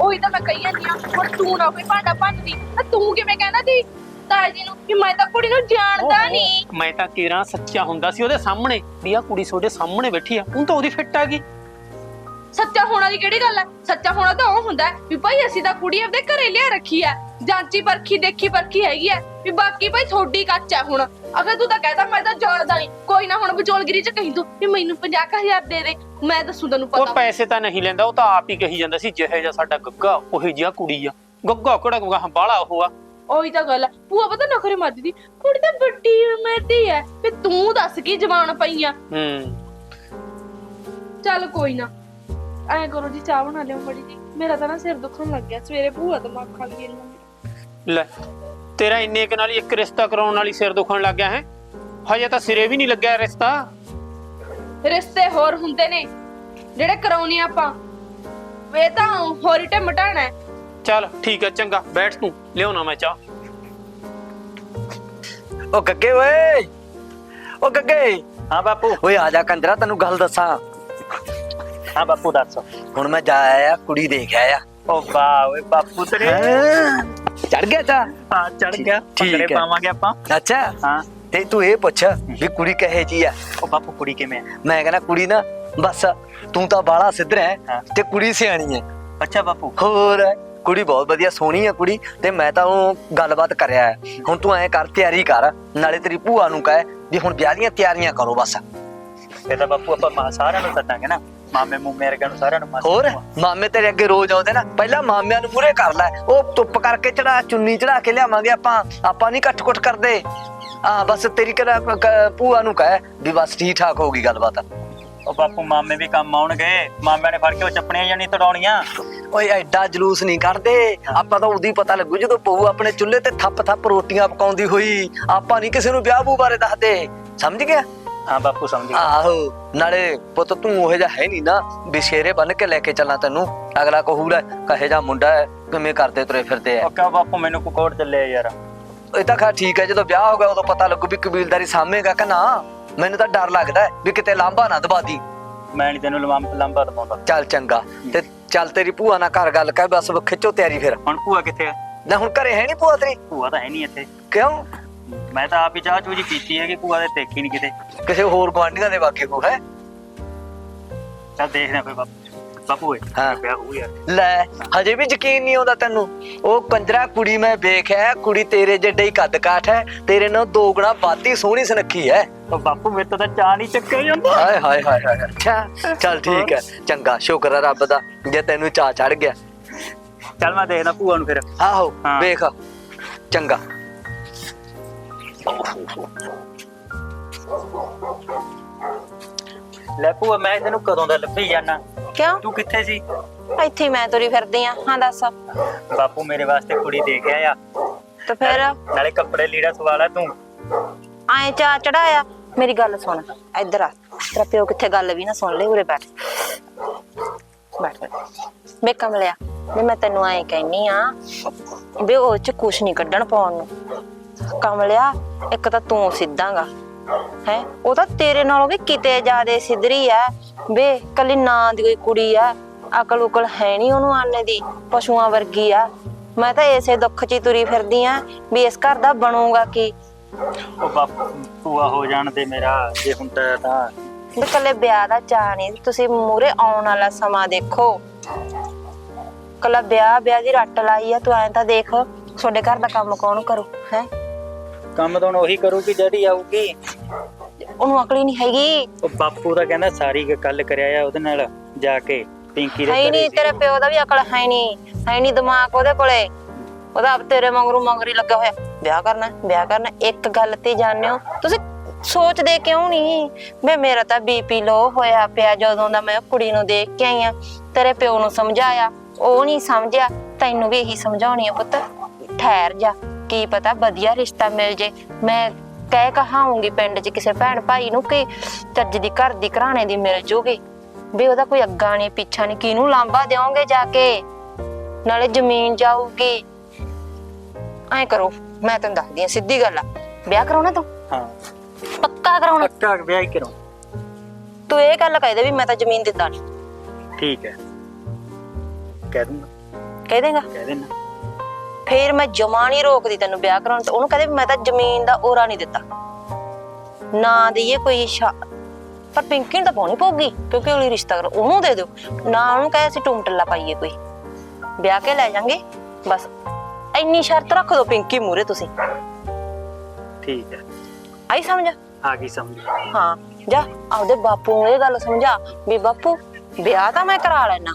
ਉਹੀ ਤਾਂ ਮੈਂ ਕਹੀ ਜਾਂਦੀ ਆ ਹੁਣ ਤੂੰ ਨਾ ਕੋਈ ਭਾਂਡਾ ਭੰਨਦੀ ਤਾਂ ਤੂੰ ਕਿਵੇਂ ਕਹਿੰਦਾ ਸੀ ਤਾਏ ਜੀ ਨੂੰ ਕਿ ਮੈਂ ਤਾਂ ਕੁੜੀ ਨੂੰ ਜਾਣਦਾ ਨਹੀਂ। ਮੈਂ ਤਾਂ ਕੇਰਾ ਸੱਚਾ ਹੁੰਦਾ ਸੀ ਉਹਦੇ ਸਾਹਮਣੇ ਵੀ ਆ ਕੁੜੀ ਤੁਹਾਡੇ ਸਾਹਮਣੇ ਬੈਠੀ ਆ ਉਹ ਤਾਂ ਉਹਦੀ ਫਿੱਟ ਆ ਗਈ। ਸੱਚਾ ਹੋਣਾ ਦੀ ਕਿਹੜੀ ਗੱਲ ਹੈ? ਸੱਚਾ ਹੋਣਾ ਤਾਂ ਉਹ ਹੁੰਦਾ ਹੈ ਵੀ ਭਾਈ ਅਸੀਂ ਤਾਂ ਕੁੜੀ ਆਪਦੇ ਘਰੇ ਲਿਆ ਰੱਖੀ ਹੈ। ਜਾਂਚੀ ਪਰਖੀ ਦੇਖੀ ਪਰਖੀ ਹੈਗੀ ਹੈ ਵੀ ਬਾਕੀ ਭਾਈ ਥੋੜੀ ਕੱਚ ਹੈ ਹੁਣ। ਅਗਰ ਤੂੰ ਤਾਂ ਕਹਿਦਾ ਮੈਂ ਤਾਂ ਜਾਣਦਾ ਨਹੀਂ। ਕੋਈ ਨਾ ਹੁਣ ਵਿਚੋਲਗਿਰੀ ਚ ਕਹੀਂ ਤੂੰ ਵੀ ਮੈਨੂੰ 50000 ਦੇ ਦੇ। ਮੈਂ ਦੱਸੂ ਤੈਨੂੰ ਉਹ ਪਤਾ। ਪੈਸੇ ਤਾਂ ਨਹੀਂ ਲੈਂਦਾ ਉਹ ਤਾਂ ਆਪ ਹੀ ਕਹੀ ਜਾਂਦਾ ਸੀ ਜਿਹੇ ਜਿਹਾ ਸਾਡਾ ਗੱਗਾ ਉਹੀ ਜਿਹਾ ਕੁੜੀ ਆ। ਗੱਗਾ ਕਿਹੜਾ ਗੱਗਾ ਬਾਲਾ ਉਹ ਆ। ਉਹੀ ਤਾਂ ਗੱਲ ਹੈ ਭੂਆ ਪਤਾ ਨਖਰੇ ਮਾਰਦੀ ਦੀ ਕੁੜੀ ਤਾਂ ਵੱਡੀ ਉਮਰ ਦੀ ਹੈ। ਵੀ ਤੂੰ ਦੱਸ ਕੀ ਜਵਾਨ ਪਈ ਆ। ਹੂੰ। ਚੱਲ ਕੋਈ ਨਾ। ਐ ਕਰੋ ਜੀ ਚਾਹ ਬਣਾ ਲਿਓ ਬੜੀ ਜੀ। ਮੇਰਾ ਤਾਂ ਨਾ ਸਿਰ ਦੁਖਣ ਲੱਗ ਗਿਆ ਸਵੇਰੇ ਭੂਆ ਦਿਮਾਗ ਖਾ ਗਈ ਇਹਨਾਂ ਲੈ ਤੇਰਾ ਇੰਨੇ ਕੁ ਨਾਲ ਹੀ ਇੱਕ ਰਿਸ਼ਤਾ ਕਰਾਉਣ ਵਾਲੀ ਸਿਰ ਦੁਖਣ ਲੱਗ ਗਿਆ ਹੈ? ਹਜੇ ਤਾਂ ਸਿਰੇ ਵੀ ਨਹੀਂ ਲੱਗਿਆ ਰਿਸ਼ਤਾ। ਰਿਸ਼ਤੇ ਹੋਰ ਹੁੰਦੇ ਨੇ ਜਿਹੜੇ ਕਰਾਉਣੇ ਆਪਾਂ। ਵੇ ਤਾਂ ਹੋਰੀ ਟੇ ਮਟਾਣਾ ਹੈ। ਚੱਲ ਠੀਕ ਹੈ ਚੰਗਾ ਬੈਠ ਤੂੰ ਲਿਆਉਣਾ ਮੈਂ ਚਾਹ। ਉਹ ਗੱਗੇ ਓਏ ਉਹ ਗੱਗੇ। ਹਾਂ ਬਾਪੂ। ਓਏ ਆ ਜਾ ਕੰਦਰਾ ਤੈਨੂੰ ਗੱਲ ਦੱਸਾਂ। ਹਾਂ ਬਾਪੂ ਦੱਸ। ਹੁਣ ਮੈਂ ਜਾ ਆਇਆ ਕੁੜੀ ਦੇਖ ਆਇਆ। ਓ ਵਾਹ ਓਏ ਬਾਪੂ ਤੇਰੇ। ਚੜ ਗਿਆ ਚਾ ਹਾਂ ਚੜ ਗਿਆ। ਠੀਕ ਭੰਗੜੇ ਹੈ। ਪਾਵਾਂਗੇ ਆਪਾਂ। ਅੱਛਾ। ਹਾਂ। ਤੇ ਤੂੰ ਇਹ ਪੁੱਛ ਵੀ ਕੁੜੀ ਕਹੇ ਜੀ ਆ? ਉਹ ਬਾਪੂ ਕੁੜੀ ਕਿਵੇਂ ਹੈ ਮੈਂ ਕਹਿੰਦਾ ਕੁੜੀ ਨਾ ਬਸ ਤੂੰ ਤਾਂ ਬਾਲਾ ਸਿੱਧਰ ਹੈ ਹਾਂ। ਤੇ ਕੁੜੀ ਸਿਆਣੀ ਹੈ। ਅੱਛਾ ਬਾਪੂ। ਹੋਰ ਕੁੜੀ ਬਹੁਤ ਵਧੀਆ ਸੋਹਣੀ ਹੈ ਕੁੜੀ ਤੇ ਮੈਂ ਤਾਂ ਉਹ ਗੱਲਬਾਤ ਕਰਿਆ ਹੈ। ਹੁਣ ਤੂੰ ਐਂ ਕਰ ਤਿਆਰੀ ਕਰ ਨਾਲੇ ਤੇਰੀ ਭੂਆ ਨੂੰ ਕਹੇ ਵੀ ਹੁਣ ਵਿਆਹ ਦੀਆਂ ਤਿਆਰੀਆਂ ਕਰੋ ਬਸ। ਫਿਰ ਤਾਂ ਬਾਪੂ ਆਪਾਂ ਮਾ ਸਾਰਿਆਂ ਨੂੰ ਸੱਦਾਂਗੇ ਨਾ। ਮਾਮੇ ਮੂਮੇ ਵਰਗਿਆਂ ਨੂੰ ਸਾਰਿਆਂ ਨੂੰ ਮਾਸੀ ਹੋਰ? ਨੂੰ। ਮਾਮੇ ਤੇਰੇ ਅੱਗੇ ਰੋਜ਼ ਆਉਂਦੇ ਨਾ ਪਹਿਲਾਂ ਮਾਮਿਆਂ ਨੂੰ ਪੂਰੇ ਕਰ ਲੈ। ਉਹ ਧੁੱਪ ਕਰਕੇ ਚੜਾ ਚੁੰਨੀ ਚੜਾ ਕੇ ਲਿਆਵਾਂਗੇ ਆਪਾਂ। ਆਪਾਂ ਨਹੀਂ ਕੱਟ-ਕੁੱਟ ਕਰਦੇ। ਆ ਬਸ ਤੇਰੀ ਕਿਹੜਾ ਭੂਆ ਨੂੰ ਕਹੇ ਵੀ ਬਸ ਠੀਕ ਠਾਕ ਹੋਊਗੀ ਗੱਲਬਾਤ। ਉਹ ਬਾਪੂ ਮਾਮੇ ਵੀ ਕੰਮ ਆਉਣਗੇ। ਮਾਮਿਆਂ ਨੇ ਫੜ ਕੇ ਉਹ ਚੱਪਣੀਆਂ ਜਾਂ ਨਹੀਂ ਤੜਾਉਣੀਆਂ। ਓਏ ਐਡਾ ਜਲੂਸ ਨਹੀਂ ਕੱਢਦੇ। ਆਪਾਂ ਤਾਂ ਉਦੋਂ ਹੀ ਪਤਾ ਲੱਗੂ ਜਦੋਂ ਬਹੂ ਆਪਣੇ ਚੁੱਲ੍ਹੇ ਤੇ ਥੱਪ ਥੱਪ ਰੋਟੀਆਂ ਪਕਾਉਂਦੀ ਹੋਈ। ਆਪਾਂ ਨਹੀਂ ਕਿਸੇ ਨੂੰ ਵਿਆਹ ਬੂ ਬਾਰੇ ਦੱਸਦੇ। ਸਮਝ ਗਿਆ? ਹਾਂ ਬਾਪੂ ਸਮਝ ਗਿਆ। ਆਹੋ ਨਾਲੇ ਪੁੱਤ ਤੂੰ ਉਹ ਜਿਹਾ ਹੈ ਨਹੀਂ ਨਾ ਵੀ ਸ਼ੇਰੇ ਬੰਨ ਕੇ ਲੈ ਕੇ ਚੱਲਾਂ ਤੈਨੂੰ। ਅਗਲਾ ਕਹੂਗਾ ਕਹੇ ਜਾ ਮੁੰਡਾ ਹੈ ਕਿਵੇਂ ਕਰਦੇ ਤੁਰੇ ਫਿਰਦੇ ਆ। ਕਿਉਂ ਬਾਪੂ ਮੈਨੂੰ ਕੋਕੋੜ ਚੱਲੇ ਯਾਰ। ਇਹ ਤਾਂ ਖਾ ਠੀਕ ਹੈ ਜਦੋਂ ਵਿਆਹ ਹੋ ਗਿਆ ਉਦੋਂ ਪਤਾ ਲੱਗੂ ਵੀ ਕਬੀਲਦਾਰੀ ਸਾਹਮਣੇਗਾ ਕਿ ਨਾ। ਮੈਨੂੰ ਤਾਂ ਡਰ ਲੱਗਦਾ ਹੈ ਵੀ ਕਿਤੇ ਲਾਂਭਾ ਨਾ ਦਬਾਦੀ ਮੈਂ ਨਹੀਂ ਤੈਨੂੰ ਲੰਬਾ ਲੰਬਾ ਦਵਾਉਂਦਾ। ਚੱਲ ਚੰਗਾ ਤੇ ਚੱਲ ਤੇਰੀ ਭੂਆ ਨਾਲ ਘਰ ਗੱਲ ਕਰ ਬਸ ਖਿੱਚੋ ਤਿਆਰੀ ਫਿਰ। ਹੁਣ ਭੂਆ ਕਿੱਥੇ ਹੈ? ਨਾ ਹੁਣ ਘਰੇ ਹੈ ਨਹੀਂ ਭੂਆ ਤੇਰੀ? ਭੂਆ ਤਾਂ ਹੈ ਨਹੀਂ ਇੱਥੇ। ਕਿਉਂ? ਮੈਂ ਤਾਂ ਆਪ ਹੀ ਚਾਹ ਚੂਜੀ ਪੀਤੀ ਹੈ ਕਿ ਭੂਆ ਦੇ ਦੇਖੀ ਨਹੀਂ ਕਿਤੇ। ਕਿਸੇ ਹੋਰ ਗਵਾਂਢੀਆਂ ਦੇ ਵਾਗੇ ਹੋ ਹੈ? ਚੱਲ ਦੇਖਦੇ ਕੋਈ ਬਾਪੂ ਬਾਪੂ ਓਏ ਹਾਂ। ਵਿਆਹ ਹੋਊ ਯਾਰ। ਲੈ ਹਜੇ ਵੀ ਯਕੀਨ ਨਹੀਂ ਆਉਂਦਾ ਤੈਨੂੰ। ਉਹ ਕੰਜਰਾ ਕੁੜੀ ਮੈਂ ਵੇਖਿਆ ਕੁੜੀ ਤੇਰੇ ਜਿੱਡੇ ਹੀ ਕੱਦ ਕਾਠ ਹੈ ਤੇਰੇ ਨਾਲ ਦੋ ਗੁਣਾ ਵਾਧੀ ਸੋਹਣੀ ਸੁਨੱਖੀ ਹੈ। ਉਹ ਬਾਪੂ ਮੇਰੇ ਤੋਂ ਤਾਂ ਚਾਹ ਨਹੀਂ ਚੱਕਿਆ ਜਾਂਦਾ। ਹਾਏ ਹਾਏ ਹਾਏ ਹਾਏ ਅੱਛਾ ਚੱਲ ਠੀਕ ਹੈ ਚੰਗਾ ਸ਼ੁਕਰ ਹੈ ਰੱਬ ਦਾ ਜੇ ਤੈਨੂੰ ਚਾਹ ਚੜ ਗਿਆ। ਚੱਲ ਮੈਂ ਦੇਖਦਾ ਭੂਆ ਨੂੰ ਫਿਰ। ਆਹੋ ਹਾਂ। ਵੇਖ। ਚੰਗਾ। ਲੈ ਭੂਆ ਮੈਂ ਤੈਨੂੰ ਕਦੋਂ ਦਾ ਲੱਭੀ ਜਾਣਾ ਕਿਉਂ? ਤੂੰ ਕਿੱਥੇ ਸੀ? ਇੱਥੇ ਹੀ ਮੈਂ ਤੁਰੀ ਫਿਰਦੀ ਆ। ਹਾਂ ਦੱਸ। ਬਾਪੂ ਮੇਰੇ ਵਾਸਤੇ ਕੁੜੀ ਦੇ ਕੇ ਆਇਆ। ਤੇ ਫਿਰ? ਨਾਲੇ ਕੱਪੜੇ ਲੀੜਾ ਸਵਾਲਾ ਤੂੰ। ਐਂ ਚਾ ਚੜਾਇਆ। ਮੇਰੀ ਗੱਲ ਸੁਣ। ਇੱਧਰ ਆ। ਤੇਰਾ ਪਿਓ ਕਿੱਥੇ ਗੱਲ ਵੀ ਨਾ ਸੁਣ ਲੈ ਉਰੇ ਬੈਠ। ਬੈਠ ਬੇ ਕਮਲਿਆ ਮੈਂ ਤੈਨੂੰ ਐਂ ਕਹਿਨੀ ਆ ਵੀ ਉਹ ਚ ਕੁਛ ਨਹੀਂ ਕੱਢਣ ਪਾਉਣ ਨੂੰ। ਕਮਲਿਆ ਇੱਕ ਤਾਂ ਤੂੰ ਸਿੱਧਾਂਗਾ। ਹੈ? ਉਹ ਤਾਂ ਤੇਰੇ ਨਾਲੋਂ ਵੀ ਕਿਤੇ ਜ਼ਿਆਦੇ ਸਿੱਧਰੀ ਐ। ਵੇ ਕੱਲੀ ਨਾਂ ਦੀ ਕੋਈ ਕੁੜੀ ਆ ਅਕਲ ਉਕਲ ਹੈ ਨਹੀਂ ਉਹਨੂੰ ਆਨੇ ਦੀ ਪਸ਼ੂਆਂ ਵਰਗੀ ਆ ਮੈਂ ਤਾਂ ਇਸੇ ਦੁੱਖ 'ਚ ਹੀ ਤੁਰੀ ਫਿਰਦੀ ਆ ਵੀ ਇਸ ਘਰ ਦਾ ਬਣੂਗਾ ਕੀ। ਉਹ ਬਾਪੂ ਭੂਆ ਹੋ ਜਾਣ ਦੇ ਮੇਰਾ ਜੇ ਹੁੰਦਾ ਤਾਂ ਵੀ ਕੱਲੇ ਵਿਆਹ ਦਾ ਚਾਹ ਨਹੀਂ ਤੁਸੀਂ ਮੂਰੇ ਆਉਣ ਵਾਲਾ ਸਮਾਂ ਦੇਖੋ। ਕੱਲਾ ਵਿਆਹ ਵਿਆਹ ਦੀ ਰੱਟ ਲਾਈ ਆ ਤੂੰ ਐਂ ਤਾਂ ਦੇਖ। ਤੁਹਾਡੇ ਘਰ ਦਾ ਕੰਮ ਕੌਣ ਕਰੂ ਹੈ? ਕੰਮ ਤਾਂ ਹੁਣ ਉਹੀ ਕਰੂਗੀ ਜਿਹੜੀ ਆਊਗੀ। ਉਹਨੂੰ ਅਕਲ ਹੀ ਨਹੀਂ ਹੈਗੀ। ਉਹ ਬਾਪੂ ਤਾਂ ਕਹਿੰਦਾ ਸਾਰੀ ਗੱਲ ਕਰਿਆ ਆ ਉਹਦੇ ਨਾਲ ਜਾ ਕੇ ਪਿੰਕੀ ਦੇ ਹੈ ਘਰੇ ਨਹੀਂ ਸੀ। ਤੇਰੇ ਪਿਓ ਦਾ ਵੀ ਅਕਲ ਹੈ ਨਹੀਂ ਹੈ ਨਹੀਂ ਦਿਮਾਗ ਉਹਦੇ ਕੋਲੇ। ਉਹਦਾ ਆਪ ਤੇਰੇ ਮੰਗਰੂ ਮੰਗਰੀ ਲੱਗਾ ਹੋਇਆ। ਵਿਆਹ ਕਰਨਾ ਵਿਆਹ ਕਰਨਾ ਇੱਕ ਗੱਲ ਤੇ ਜਾਣਿਓ। ਤੁਸੀਂ ਸੋਚਦੇ ਕਿਉਂ ਨਹੀਂ? ਮੈਂ ਮੇਰਾ ਤਾਂ ਬੀਪੀ ਲੋ ਹੋਇਆ ਪਿਆ ਜਦੋਂ ਦਾ ਮੈਂ ਉਹ ਕੁੜੀ ਨੂੰ ਦੇਖ ਕੇ ਆਈ ਆ। ਤੇਰੇ ਪਿਓ ਨੂੰ ਸਮਝਾਇਆ ਉਹ ਨਹੀਂ ਸਮਝਿਆ ਤੈਨੂੰ ਵੀ ਇਹੀ ਸਮਝਾਉਣੀ ਆ ਪੁੱਤ। ਠਹਿਰ ਜਾ। ਕੀ ਪਤਾ ਵਧੀਆ ਰਿਸ਼ਤਾ ਮਿਲ ਜੇ। ਮੈਂ ਕਹਿ ਕਹਾਉਂਗੀ ਪਿੰਡ 'ਚ ਕਿਸੇ ਭੈਣ ਭਾਈ ਨੂੰ ਕਿ ਚੱਜ ਦੀ ਘਰ ਦੀ ਘਰਾਣੇ ਦੀ ਮਿਲ ਜੂਗੀ। ਵੀ ਉਹਦਾ ਕੋਈ ਅੱਗਾ ਨਹੀਂ ਪਿੱਛਾ ਨਹੀਂ ਕਿਹਨੂੰ ਲਾਂਬਾ ਦੇਵੋਗੇ ਜਾ ਕੇ? ਨਾਲੇ ਜ਼ਮੀਨ ਜਾਊਗੀ। ਐ ਕਰੋ ਮੈਂ ਤੈਨੂੰ ਦੱਸਦੀ ਆ ਸਿੱਧੀ ਗੱਲ ਆ। ਵਿਆਹ ਕਰਾਉਣਾ ਤੂੰ? ਹਾਂ। ਪੱਕਾ ਕਰਾਉਣਾ? ਪੱਕਾ ਵਿਆਹ ਹੀ ਕਰੋ ਤੂੰ ਇਹ ਗੱਲ ਕਹਿ ਦੇ ਵੀ ਮੈਂ ਤਾਂ ਜ਼ਮੀਨ ਦਿੱਤਾ ਨਹੀਂ ਠੀਕ ਹੈ। ਕਹਿ ਦੂੰਗਾ। ਕਹਿ ਦੇਗਾ? ਕਹਿ ਦੇਣਾ। ਫੇਰ ਮੈਂ ਜਮਾ ਨਹੀਂ ਰੋਕਦੀ ਤੈਨੂੰ ਵਿਆਹ ਕਰਾਉਣ ਤੋਂ। ਉਹਨੂੰ ਕਹਦੇ ਮੈਂ ਤਾਂ ਜ਼ਮੀਨ ਦਾ ਓਰਾ ਨਹੀਂ ਦਿੱਤਾ। ਨਾ ਦਈਏ ਕੋਈ ਸ਼ਾ ਪਰ ਪਿੰਕੀ ਨੂੰ ਤਾਂ ਪਾਉਣੀ ਪਊਗੀ ਕਿਉਂਕਿ ਉਹਲੀ ਰਿਸ਼ਤਾ ਕਰੋ ਉਹਨੂੰ ਦੇ ਦਿਓ। ਨਾ ਉਹਨੂੰ ਕਹੇ ਅਸੀਂ ਟੁੰਟਲਾ ਪਾਈਏ ਕੋਈ। ਵਿਆਹ ਕੇ ਲੈ ਜਾਾਂਗੇ ਬਸ। ਇੰਨੀ ਸ਼ਰਤ ਰੱਖ ਦੋ ਪਿੰਕੀ ਮੂਰੇ ਤੁਸੀਂ। ਠੀਕ ਹੈ। ਆਈ ਸਮਝ? ਆ ਗਈ ਸਮਝ। ਹਾਂ ਜਾ ਆਪਦੇ ਬਾਪੂ ਨੂੰ ਇਹ ਗੱਲ ਸਮਝਾ ਵੀ ਬਾਪੂ ਵਿਆਹ ਤਾਂ ਮੈਂ ਕਰਾ ਲੈਣਾ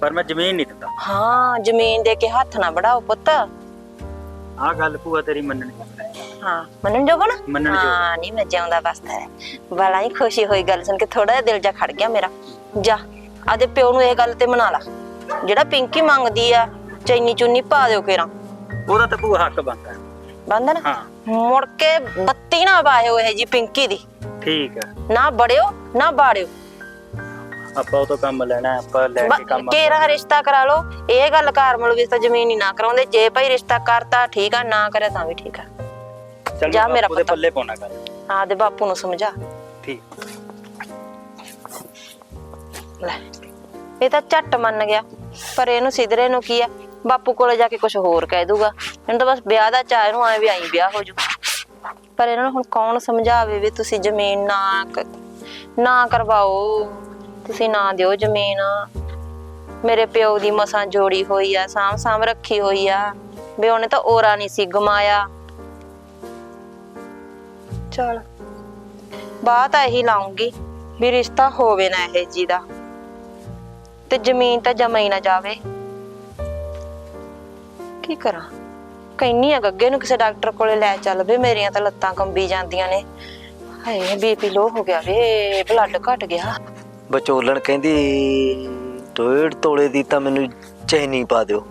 ਪਰ ਮੈਂ ਜ਼ਮੀਨ ਨਹੀਂ ਦਿੰਦਾ ਹਾਂ ਜ਼ਮੀਨ ਦੇ ਕੇ ਹੱਥ ਨਾ ਵੜਾਓ ਪੁੱਤ। ਆਹ ਗੱਲ ਭੂਆ ਤੇਰੀ ਮੰਨਣੀ ਹੈ। ਹਾਂ ਮੰਨਣ ਜੋਗਾ ਨਾ? ਮੰਨਣ ਜੋਗਾ। ਹਾਂ। ਨਹੀਂ ਮੈਂ ਜਿਉਂਦਾ ਬਸਦਾ ਹੈ ਬੜਾ ਹੀ ਖੁਸ਼ੀ ਹੋਈ ਗੱਲ ਸੁਣ ਕੇ ਥੋੜਾ ਜਿਹਾ ਦਿਲ ਜਾ ਖੜ ਗਿਆ ਮੇਰਾ। ਜਾ ਆਦੇ ਪਿਓ ਨੂੰ ਇਹ ਗੱਲ ਤੇ ਮਨਾ ਲਾ। ਜਿਹੜਾ ਪਿੰਕੀ ਮੰਗਦੀ ਆ ਚੈਨੀ ਚੁੰਨੀ ਪਾ ਦਿਓ ਕੇਰਾ। ਉਹਦਾ ਤਾਂ ਭੂਆ ਹੱਕ ਬਣਦਾ। ਹੈ। ਬੰਦ ਨਾ ਮੁੜ ਕੇ ਬੱਤੀ ਨਾ ਪਾਇਓ ਇਹ ਜੀ ਪਿੰਕੀ ਦੀ। ਠੀਕ ਹੈ। ਨਾ ਬੜਿਓ ਨਾ ਬਾੜਿਓ। ਆਪਾਂ ਉਹ ਤੋਂ ਕੰਮ ਲੈਣਾ ਹੈ, ਆਪਾਂ ਲੈ ਕੇ ਕੰਮ ਕੇਰਾ ਰਿਸ਼ਤਾ ਕਰਾ ਲਓ। ਇਹ ਗੱਲ ਕਰਮਲ ਵੀ ਤਾਂ ਜ਼ਮੀਨ ਹੀ ਨਾ ਕਰਾਉਂਦੇ। ਜੇ ਭਾਈ ਰਿਸ਼ਤਾ ਕਰਤਾ ਠੀਕ ਆ ਨਾ ਕਰਿਆ ਤਾਂ ਵੀ ਠੀਕ ਆ। ਚੱਲ ਜਾ ਮੇਰਾ ਬਾਪੂ ਦੇ ਪੁੱਤ। ਪੱਲੇ ਪਾਉਣਾ ਕਰ ਆਪਦੇ ਬਾਪੂ ਨੂੰ ਸਮਝਾ। ਠੀਕ। ਲੈ ਇਹ ਤਾਂ ਝੱਟ ਮੰਨ ਗਿਆ। ਪਰ ਇਹਨੂੰ ਸਿਧਰੇ ਨੂੰ ਕੀ ਆ? ਬਾਪੂ ਕੋਲੇ ਜਾ ਕੇ ਕੁਝ ਹੋਰ ਕਹਿ ਦੂਗਾ। ਇਹਨੂੰ ਤਾਂ ਬਸ ਵਿਆਹ ਦਾ ਚਾਹ ਇਹਨੂੰ ਐ ਵੀ ਆਈ ਵਿਆਹ ਹੋ ਜੂ। ਪਰ ਇਹਨਾਂ ਨੂੰ ਹੁਣ ਕੌਣ ਸਮਝਾਵੇ ਵੀ ਤੁਸੀਂ ਜ਼ਮੀਨ ਨਾ ਕ- ਨਾ ਕਰਵਾਓ। ਤੁਸੀਂ ਨਾ ਦਿਓ ਜ਼ਮੀਨ। ਮੇਰੇ ਪਿਓ ਦੀ ਮਸਾਂ ਜੋੜੀ ਹੋਈ ਆ ਸਾਂਭ ਸਾਂਭ ਰੱਖੀ ਹੋਈ ਆ। ਵੀ ਉਹਨੇ ਤਾਂ ਓਰਾ ਨਹੀਂ ਸੀ ਗਮਾਇਆ। ਚਲ। ਬਾਤ ਇਹੀ ਲਾਉਂਗੀ ਵੀ ਰਿਸ਼ਤਾ ਹੋਵੇ ਨਾ ਇਹ ਜੀ ਦਾ। ਤੇ ਜ਼ਮੀਨ ਤਾਂ ਜਮਾ ਹੀ ਨਾ ਜਾਵੇ। ਕੀ ਕਰਾਂ? ਕਹਿੰਨੀ ਆ ਗੱਗੇ ਨੂੰ ਕਿਸੇ ਡਾਕਟਰ ਕੋਲੇ ਲੈ ਚੱਲ ਵੇ ਮੇਰੀਆਂ ਤਾਂ ਲੱਤਾਂ ਕੰਬੀ ਜਾਂਦੀਆਂ ਨੇ। ਹਾਏ, ਬੀਪੀ ਲੋ ਹੋ ਗਿਆ ਵੇ ਬਲੱਡ ਘਟ ਗਿਆ। ਵਿਚੋਲਣ ਕਹਿੰਦੀ ਡੇਢ ਤੋਲੇ ਦੀ ਤਾਂ ਮੈਨੂੰ ਚੈਨੀ ਪਾ ਦਿਓ।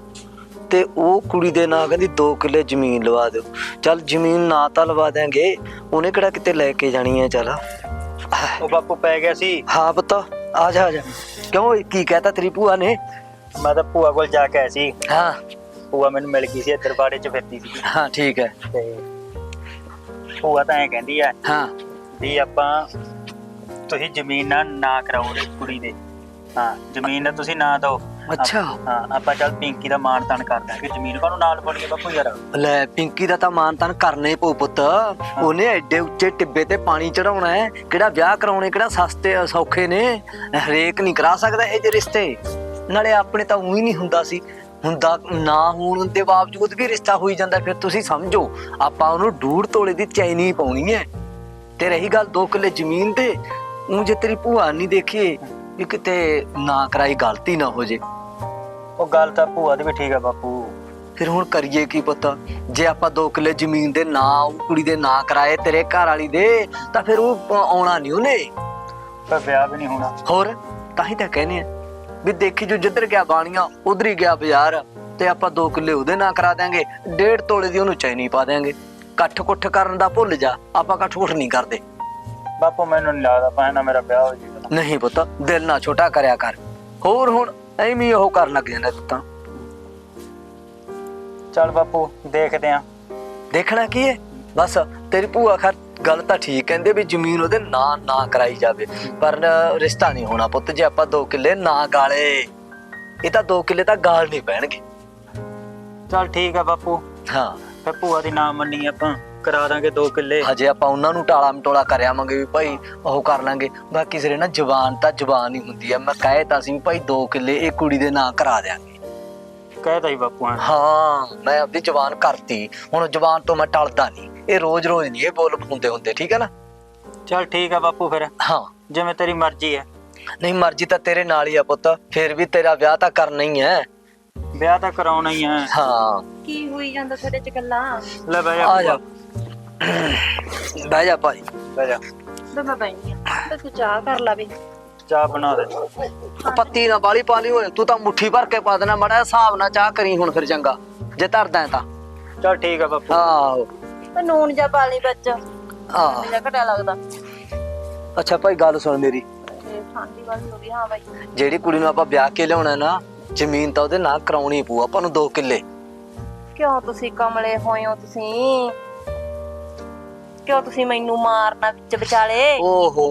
ਤੇ ਉਹ ਕੁੜੀ ਦੇ ਨਾਂ ਕਹਿੰਦੀ 2 ਕਿੱਲੇ ਜ਼ਮੀਨ ਲਵਾ ਦਿਓ। ਚੱਲ ਜ਼ਮੀਨ ਨਾ ਤਾਂ ਲਵਾ ਦਿਆਂਗੇ ਉਹਨੇ ਕਿਹੜਾ ਕਿਤੇ ਲੈ ਕੇ ਜਾਣੀ ਹੈ ਚੱਲ। ਉਹ ਬਾਪੂ ਪੈ ਗਿਆ ਸੀ। ਹਾਂ ਪੁੱਤ ਆ ਜਾ ਆ ਜਾ। ਕਿਉਂ ਕੀ ਕਹਤਾ ਤੇਰੀ ਭੂਆ ਨੇ? ਮੈਂ ਤਾਂ ਭੂਆ ਕੋਲ ਜਾ ਕੇ ਆਇਆ ਸੀ। ਹਾਂ। ਭੂਆ ਮੈਨੂੰ ਮਿਲ ਗਈ ਸੀ ਇੱਧਰ ਬਾੜੇ 'ਚ ਫਿਰਦੀ ਸੀ। ਹਾਂ ਠੀਕ ਹੈ। ਤੇ ਭੂਆ ਤਾਂ ਐਂ ਕਹਿੰਦੀ ਆ ਹਾਂ। ਵੀ ਆਪਾਂ ਤੁਸੀਂ ਜ਼ਮੀਨ ਨਾ ਨਾ ਕਰਾਓ ਕੁੜੀ ਦੇ। ਹਾਂ ਜ਼ਮੀਨ ਨਾ ਤੁਸੀਂ ਨਾ ਦਿਓ। ਅੱਛਾ। ਹਾਂ ਆਪਾਂ ਚੱਲ ਪਿੰਕੀ ਦਾ ਮਾਣ ਤਾਣ ਕਰ ਦਾਂਗੇ ਜ਼ਮੀਨ ਕਾਹਨੂੰ ਨਾਲ ਬਣ ਕੇ ਬਾਪੂ ਯਾਰ? ਲੈ ਪਿੰਕੀ ਦਾ ਤਾਂ ਮਾਨ ਤਾਨ ਕਰਨਾ ਪਊ ਪੁੱਤ। ਉਹਨੇ ਐਡੇ ਉੱਚੇ ਟਿੱਬੇ ਤੇ ਪਾਣੀ ਚੜਾਉਣਾ ਹੈ। ਕਿਹੜਾ ਵਿਆਹ ਕਰਾਉਣੇ ਕਿਹੜਾ ਸਸਤੇ ਸੌਖੇ ਨੇ। ਹਰੇਕ ਨਹੀਂ ਕਰਾ ਸਕਦਾ ਇਹ ਜਿਹੇ ਰਿਸ਼ਤੇ। ਨਾਲੇ ਆਪਣੇ ਤਾਂ ਉਹੀ ਨਹੀਂ ਹੁੰਦਾ ਸੀ। ਹੁੰਦਾ ਨਾ ਹੋਣ ਦੇ ਬਾਵਜੂਦ ਵੀ ਰਿਸ਼ਤਾ ਹੋਈ ਜਾਂਦਾ। ਫਿਰ ਤੁਸੀਂ ਸਮਝੋ ਆਪਾਂ ਉਹਨੂੰ ਡੂੜ ਤੋਲੇ ਦੀ ਚੈਨੀ ਪਾਉਣੀ ਹੈ। ਤੇ ਰਹੀ ਗੱਲ 2 ਕਿੱਲੇ ਜ਼ਮੀਨ ਤੇ ਉਹ ਜੇ ਤੇਰੀ ਭੂਆ ਨਹੀਂ ਦੇਖੀ ਵੀ ਕਿਤੇ ਨਾ ਕਰਾਈ ਗਲਤੀ ਨਾ ਹੋ ਜੇ। ਉਹ ਗੱਲ ਤਾਂ ਭੂਆ ਦੀ ਵੀ ਠੀਕ ਆ ਬਾਪੂ। ਫਿਰ ਹੁਣ ਕਰੀਏ ਕੀ ਪਤਾ? ਜੇ ਆਪਾਂ 2 ਕਿੱਲੇ ਜ਼ਮੀਨ ਦੇ ਨਾਂ ਉਹ ਕੁੜੀ ਦੇ ਨਾਂ ਕਰਾਏ ਤੇਰੇ ਘਰ ਵਾਲੀ ਦੇ ਤਾਂ ਫਿਰ ਉਹ ਆਉਣਾ ਨਹੀਂ ਉਹਨੇ। ਪਰ ਵਿਆਹ ਵੀ ਨਹੀਂ ਹੋਣਾ। ਹੋਰ ਤਾਂ ਹੀ ਤਾਂ ਕਹਿੰਦੇ ਆ ਵੀ ਦੇਖੀ ਜੋ ਜਿੱਧਰ ਗਿਆ ਬਾਣੀਆਂ ਉਧਰ ਹੀ ਗਿਆ ਬਾਜ਼ਾਰ ਤੇ ਆਪਾਂ 2 ਕਿੱਲੇ ਉਹਦੇ ਨਾਂ ਕਰਾ ਦਿਆਂਗੇ ਡੇਢ ਤੋਲੇ ਦੀ ਉਹਨੂੰ ਚੈਨੀ ਪਾ ਦਿਆਂਗੇ। ਇਕੱਠ ਕੁੱਠ ਕਰਨ ਦਾ ਭੁੱਲ ਜਾ ਆਪਾਂ ਇਕੱਠ ਕੁੱਠ ਨਹੀਂ ਕਰਦੇ। ਬਾਪੂ ਮੈਨੂੰ ਨਹੀਂ ਲੱਗਦਾ ਪਾ ਨਾ ਮੇਰਾ ਵਿਆਹ ਹੋ ਜਾਏਗਾ ਨਹੀਂ ਪੁੱਤ ਦਿਲ ਨਾ ਛੋਟਾ ਕਰਿਆ ਕਰ। ਹੋਰ ਹੁਣ ਐਵੇਂ ਹੀ ਉਹ ਕਰਨ ਲੱਗ ਜਾਂਦਾ ਤੂੰ ਤਾਂ। ਚੱਲ ਬਾਪੂ ਦੇਖਦੇ ਆਂ। ਦੇਖਣਾ ਕੀ ਹੈ ਬਸ ਤੇਰੀ ਭੂਆ ਖਰ ਗੱਲ ਤਾਂ ਠੀਕ ਕਹਿੰਦੇ ਵੀ ਜ਼ਮੀਨ ਉਹਦੇ ਨਾਂ ਨਾ ਕਰਾਈ ਜਾਵੇ। ਪਰ ਰਿਸ਼ਤਾ ਨਹੀਂ ਹੋਣਾ ਪੁੱਤ ਜੇ ਆਪਾਂ 2 ਕਿੱਲੇ ਨਾ ਗਾਲੇ ਇਹ ਤਾਂ 2 ਕਿੱਲੇ ਤਾਂ ਗਾਲ ਨਹੀਂ ਪੈਣਗੇ। ਚੱਲ ਠੀਕ ਆ ਬਾਪੂ। ਹਾਂ। ਫਿਰ ਭੂਆ ਦੀ ਨਾ ਮੰਨੀ ਆਪਾਂ। ਕਰਾ ਦਾਂਗੇ 2 ਕਿੱਲੇ। ਹਜੇ ਆਪਾਂ ਉਹਨਾਂ ਨੂੰ ਟਾਲਾ ਮਟੋਲਾ ਕਰਿਆਵਾਂਗੇ ਵੀ ਭਾਈ ਉਹ ਕਰ ਲਾਂਗੇ। ਬਾਕੀ ਸਿਰੇ ਨਾ ਜ਼ਬਾਨ ਤਾਂ ਜ਼ਬਾਨ ਹੀ ਹੁੰਦੀ ਹੈ ਮੈਂ ਕਹੇ ਤਾਂ ਸੀ ਵੀ ਭਾਈ 2 ਕਿੱਲੇ ਇਹ ਕੁੜੀ ਦੇ ਨਾਂ ਕਰਾ ਦਿਆਂਗੇ। ਕਹਿਤਾ ਹੀ ਬਾਪੂ ਹਾਂ ਮੈਂ ਆਪਣੀ ਜ਼ਬਾਨ ਕਰਤੀ। ਹੁਣ ਜ਼ਬਾਨ ਤੋਂ ਮੈਂ ਟਲਦਾ ਨਹੀਂ। ਇਹ ਰੋਜ਼ ਰੋਜ਼ ਨਹੀਂ ਇਹ ਬੋਲ ਹੁੰਦੇ ਹੁੰਦੇ ਠੀਕ ਹੈ ਨਾ? ਚੱਲ ਠੀਕ ਆ ਬਾਪੂ ਫਿਰ। ਹਾਂ। ਜਿਵੇਂ ਤੇਰੀ ਮਰਜ਼ੀ ਹੈ ਨਹੀਂ ਮਰਜ਼ੀ ਤਾਂ ਤੇਰੇ ਨਾਲ ਹੀ ਆ ਪੁੱਤ। ਫਿਰ ਵੀ ਤੇਰਾ ਵਿਆਹ ਤਾਂ ਕਰਨਾ ਹੀ ਹੈ ਵਿਆਹ ਤਾਂ ਕਰਾਉਣਾ ਹੀ ਹੈ ਹਾਂ। ਕੀ ਹੋਈ ਜਾਂਦਾ ਤੁਹਾਡੇ ਚ ਗੱਲਾਂ? ਲੈ ਬਹਿ ਆ ਜਾ। <clears throat> ਬਹਿ ਜਾ ਭਾਈ ਬਹਿ ਜਾ। ਤੇ ਮੈਂ ਬੈਣੀ ਆ। ਤੇ ਚਾਹ ਕਰ ਲਾ ਵੇ। ਚਾਹ ਬਣਾ ਦੇ। ਪੱਤੀ ਨਾ ਬਾਲੀ ਪਾ ਲਈ ਓਏ। ਤੂੰ ਤਾਂ ਮੁੱਠੀ ਭਰ ਕੇ ਪਾ ਦੇਣਾ। ਮੜਾ ਹਿਸਾਬ ਨਾਲ ਚਾਹ ਕਰੀ ਹੁਣ ਫਿਰ ਚੰਗਾ। ਜੇ ਧਰਦਾ ਹੈ ਤਾਂ। ਚਲ ਠੀਕ ਆ ਬਾਪੂ। ਆਹੋ। ਤੇ ਨੂਨ ਜਾਂ ਪਾਲੀ ਵਿੱਚ। ਆਹ। ਮੇਰਾ ਘਟਾ ਲੱਗਦਾ। ਅੱਛਾ ਭਾਈ ਗੱਲ ਸੁਣ ਮੇਰੀ। ਤੇ ਠੰਡੀ ਵਾਲੀ ਹੋ ਗਈ। ਹਾਂ ਬਾਈ। ਜਿਹੜੀ ਕੁੜੀ ਨੂੰ ਆਪਾਂ ਵਿਆਹ ਕੇ ਲਿਆਉਣਾ ਨਾ ਜ਼ਮੀਨ ਤਾਂ ਉਹਦੇ ਨਾਂ ਕਰਾਉਣੀ ਪਊ। ਆਪਾਂ ਨੂੰ 2 ਕਿੱਲੇ। ਕਿਉਂ ਤੁਸੀਂ ਕਮਲੇ ਹੋਏ ਹੋ ਤੁਸੀਂ? ਕਿਉਂ ਤੁਸੀਂ ਮੈਨੂੰ ਮਾਰਨਾ ਵਿੱਚ ਵਿਚਾਲੇ? ਓਹੋ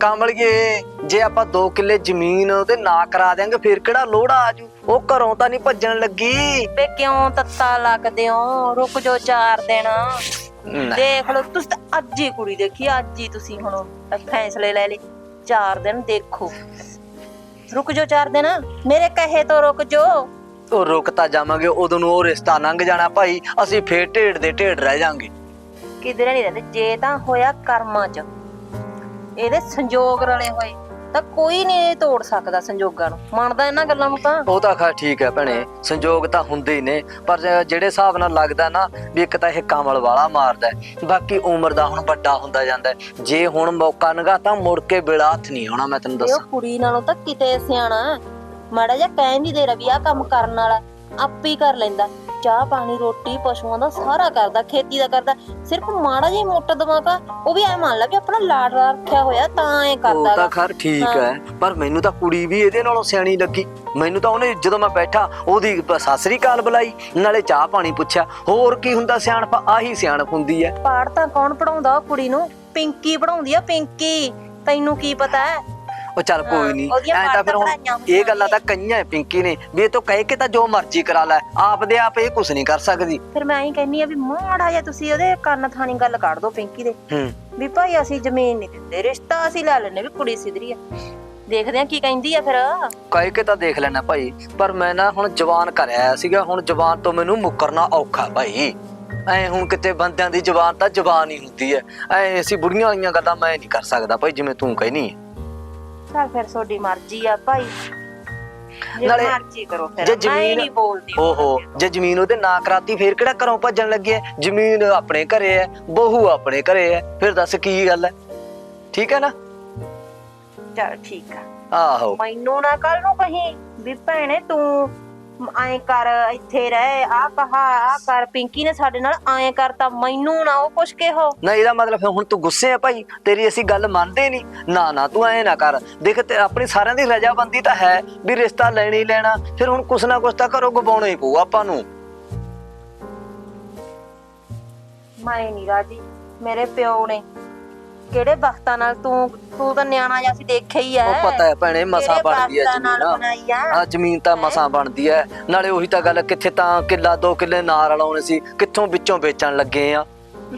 ਕਮਲਗੇ ਜੇ ਆਪਾਂ 2 ਕਿੱਲੇ ਜ਼ਮੀਨ ਉਹਦੇ ਨਾਂ ਕਰਾ ਦਿਆਂਗੇ ਫਿਰ ਕਿਹੜਾ ਲੋੜਾ ਆਜੂ ਉਹ ਘਰੋਂ ਤਾਂ ਨਹੀਂ ਭੱਜਣ ਲੱਗੀ। ਬੇ ਕਿਉਂ ਤੱਤਾ ਲੱਗਦੇ ਹੋ? ਰੁਕ ਜੋ ਚਾਰ ਦਿਨ। ਦੇਖ ਲਓ ਤੁਸੀਂ ਤਾਂ ਅੱਜ ਹੀ ਕੁੜੀ ਦੇਖੀ ਅੱਜ ਹੀ ਤੁਸੀਂ ਹੁਣ ਫੈਸਲੇ ਲੈ ਲਏ। ਚਾਰ ਦਿਨ ਦੇਖੋ। ਰੁਕ ਜੋ ਚਾਰ ਦਿਨ। ਮੇਰੇ ਕਹੇ ਤੋਂ ਰੁਕ ਜੋ ਉਹ ਰੁਕ ਤਾਂ ਜਾਵਾਂਗੇ ਉਦੋਂ ਨੂੰ ਉਹ ਰਿਸ਼ਤਾ ਲੰਘ ਜਾਣਾ ਭਾਈ। ਅਸੀਂ ਫੇਰ ਢੇਡ ਦੇ ਢੇਡ ਰਹਿ ਜਾਾਂਗੇ। ਕਿਧਰੇ ਨਹੀਂ ਰਹਿੰਦੇ ਜੇ ਤਾਂ ਹੋਇਆ ਕਰਮਾਂ 'ਚ। ਇਹਦੇ ਸੰਜੋਗ ਰਲੇ ਹੋਏ ਤਾਂ ਕੋਈ ਨਹੀਂ ਤੋੜ ਸਕਦਾ ਸੰਜੋਗਾਂ ਨੂੰ। ਮੰਨਦਾ ਇਹਨਾਂ ਗੱਲਾਂ ਨੂੰ ਤਾਂ? ਉਹ ਤਾਂ ਖਾ ਠੀਕ ਹੈ ਭੈਣੇ ਸੰਜੋਗ ਤਾਂ ਹੁੰਦੇ ਹੀ ਨੇ ਪਰ ਜਿਹੜੇ ਹਿਸਾਬ ਨਾਲ ਲੱਗਦਾ ਨਾ ਵੀ ਇੱਕ ਤਾਂ ਇਹ ਕਮਲ ਵਾਲਾ ਮਾਰਦਾ ਹੈ, ਬਾਕੀ ਉਮਰ ਦਾ ਹੁਣ ਵੱਡਾ ਹੁੰਦਾ ਜਾਂਦਾ ਹੈ। ਜੇ ਹੁਣ ਮੌਕਾ ਨਗਾ ਤਾਂ ਮੁੜ ਕੇ ਬੇੜਾ ਹੱਥ ਨਹੀਂ ਆਉਣਾ ਮੈਂ ਤੈਨੂੰ ਤੇ ਦੱਸਾਂ। ਉਹ ਕੁੜੀ ਨਾਲੋਂ ਤਾਂ ਕਿਤੇ ਸਿਆਣਾ ਹੈ। ਮਾੜਾ ਜਿਹਾ ਕਹਿ ਨਹੀਂ ਦੇ ਰਿਹਾ ਵੀ ਆਹ ਕੰਮ ਕਰਨ ਵਾਲਾ ਆਪੇ ਹੀ ਕਰ ਲੈਂਦਾ। ਚਾਹ ਪਾਣੀ ਰੋਟੀ ਪਸ਼ੂਆਂ ਦਾ ਸਾਰਾ ਕਰਦਾ ਖੇਤੀ ਦਾ ਕਰਦਾ ਸਿਰਫ ਮਾੜਾ ਜਿਹਾ ਮੋਟਾ ਦਿਮਾਗ ਆ ਉਹ ਵੀ ਐ ਮੰਨ ਲਾ ਵੀ ਆਪਣਾ ਲਾਡ ਰੱਖਿਆ ਹੋਇਆ ਤਾਂ ਐ ਉਹ ਕਰਦਾ ਤਾਂ ਗਾ। ਖਰ ਠੀਕ ਹਾਂ। ਪਰ ਮੈਨੂੰ ਤਾਂ ਕੁੜੀ ਵੀ ਇਹਦੇ ਨਾਲੋਂ ਸਿਆਣੀ ਲੱਗੀ। ਮੈਨੂੰ ਤਾਂ ਉਹਨੇ ਜਦੋਂ ਮੈਂ ਬੈਠਾ ਉਹਦੀ ਸਾਸਰੀ ਕਾਲ ਬੁਲਾਈ ਨਾਲੇ ਚਾਹ ਪਾਣੀ ਪੁੱਛਿਆ ਹੋਰ ਕੀ ਹੁੰਦਾ ਸਿਆਣਪ ਆਹੀ ਸਿਆਣਪ ਹੁੰਦੀ ਹੈ। ਪਾੜ ਤਾਂ ਕੌਣ ਪੜਾਉਂਦਾ ਉਹ ਕੁੜੀ ਨੂੰ? ਪਿੰਕੀ ਪੜਾਉਂਦੀ ਆ ਪਿੰਕੀ। ਤੈਨੂੰ ਕੀ ਪਤਾ ਹੈ? ਉਹ ਚੱਲ ਕੋਈ ਨਹੀਂ ਐ ਤਾਂ ਫਿਰ ਹੁਣ ਇਹ ਗੱਲਾਂ ਤਾਂ ਕਈਆਂ ਪਿੰਕੀ ਨੇ। ਵੀ ਇਹ ਤੋਂ ਕਹਿ ਕੇ ਤਾਂ ਜੋ ਮਰਜ਼ੀ ਕਰਾ ਲੈ। ਆਪ ਦੇ ਆਪ ਇਹ ਕੁਝ ਨਹੀਂ ਕਰ ਸਕਦੀ। ਫਿਰ ਮੈਂ ਹੀ ਕਹਿੰਨੀ ਆ ਵੀ ਮਾੜਾ ਜਿਹਾ ਤੁਸੀਂ ਉਹਦੇ ਕੰਨ ਥਾਣੀ ਗੱਲ ਕੱਢ ਦੋ ਪਿੰਕੀ ਦੇ। ਹੂੰ। ਵੀ ਭਾਈ ਅਸੀਂ ਜ਼ਮੀਨ ਨਹੀਂ ਦਿੰਦੇ। ਰਿਸ਼ਤਾ ਅਸੀਂ ਲੈ ਲੈਨੇ ਵੀ ਕੁੜੀ ਸਿਧਰੀ ਆ। ਦੇਖਦੇ ਆ ਕੀ ਕਹਿੰਦੀ ਆ ਫਿਰ। ਕਹਿ ਕੇ ਤਾਂ ਦੇਖ ਲੈਣਾ ਭਾਈ। ਪਰ ਮੈਂ ਨਾ ਹੁਣ ਜਵਾਨ ਕਰਿਆ ਆਇਆ ਸੀਗਾ। ਹੁਣ ਜਵਾਨ ਤੋਂ ਮੈਨੂੰ ਮੁੱਕਰਨਾ ਔਖਾ ਭਾਈ। ਐ ਹੁਣ ਕਿਤੇ ਬੰਦਿਆਂ ਦੀ ਜਵਾਨ ਤਾਂ ਜਵਾਨ ਹੀ ਹੁੰਦੀ ਐ। ਐ ਅਸੀਂ ਬੁੜੀਆਂ ਵਾਲੀਆਂ ਗੱਲਾਂ ਮੈਂ ਨਹੀਂ ਕਰ ਸਕਦਾ ਭਾਈ ਜਿਵੇਂ ਤੂੰ ਕਹਿਨੀ ਹੈ ਚੱਲ ਫਿਰ ਤੁਹਾਡੀ ਮਰਜ਼ੀ ਆ ਭਾਈ। ਜੇ ਨਾਲੇ ਮਰਜ਼ੀ ਕਰੋ ਫਿਰ। ਮੈਂ ਜ਼ਮੀਨ- ਨਹੀਂ ਬੋਲਦੀ ਓਹੋ ਜੇ ਜ਼ਮੀਨ ਉਹਦੇ ਨਾਂ ਕਰਾਤੀ ਫੇਰ ਕਿਹੜਾ ਘਰੋਂ ਭੱਜਣ ਲੱਗੇ ਜ਼ਮੀਨ ਆਪਣੇ ਘਰੇ ਐ ਬਹੂ ਆਪਣੇ ਘਰੇ ਐ ਫਿਰ ਦੱਸ ਕੀ ਗੱਲ ਐ? ਠੀਕ ਹੈ ਨਾ? ਚੱਲ ਠੀਕ ਆ। ਆਹੋ। ਮੈਨੂੰ ਨਾ ਕੱਲ ਨੂੰ ਕਹੀਂ ਵੀ ਭੈਣੇ ਤੂੰ ਐਂ ਕਰ ਇੱਥੇ ਰਹਿ ਆ ਕਹਾ ਆ ਕਰ ਪਿੰਕੀ ਨੇ ਸਾਡੇ ਨਾਲ ਐਂ ਕਰਤਾ ਮੈਨੂੰ ਨਾ ਉਹ ਕੁਛ ਕਿਹੋ। ਨਾ ਇਹਦਾ ਮਤਲਬ ਫਿਰ ਹੁਣ ਤੂੰ ਗੁੱਸੇ ਆ ਭਾਈ ਤੇਰੀ ਅਸੀਂ ਗੱਲ ਮੰਨਦੇ ਨਹੀਂ। ਨਾ ਨਾ ਤੂੰ ਐ ਨਾ ਕਰ। ਦੇਖ ਤੇ ਆਪਣੀ ਸਾਰਿਆਂ ਦੀ ਰਜਾਬੰਦੀ ਤਾਂ ਹੈ ਵੀ ਰਿਸ਼ਤਾ ਲੈਣਾ ਹੀ ਲੈਣਾ ਫਿਰ ਹੁਣ ਕੁਛ ਨਾ ਕੁਛ ਤਾਂ ਘਰੋਂ ਗਵਾਉਣਾ ਹੀ ਪਊ ਆਪਾਂ ਨੂੰ। ਮੈਂ ਨਹੀਂ ਰਾਜੀ ਮੇਰੇ ਪਿਓ ਨੇ ਕਿਹੜੇ ਵਕਤਾਂ ਨਾਲ ਤੂੰ ਤੂੰ ਤਾਂ ਨਿਆਣਾ ਜਿਹਾ ਸੀ ਦੇਖਿਆ ਹੀ ਐ ਉਹ ਪਤਾ ਹੈ ਭੈਣੇ ਮਸਾਂ ਕਿਹੜੇ ਬਣਦੀ ਹੈ ਵਕਤਾਂ ਨਾਲ ਜ਼ਮੀਨ ਆ ਆ ਜ਼ਮੀਨ ਤਾਂ ਮਸਾਂ ਬਣਦੀ ਹੈ। ਨਾਲੇ ਉਹੀ ਤਾਂ ਗੱਲ ਕਿੱਥੇ ਤਾਂ ਕਿੱਲਾ ਦੋ ਕਿੱਲੇ ਨਾਰ ਲਾਉਣੇ ਸੀ ਕਿੱਥੋਂ ਵਿੱਚੋਂ ਵੇਚਣ ਲੱਗੇ ਆ?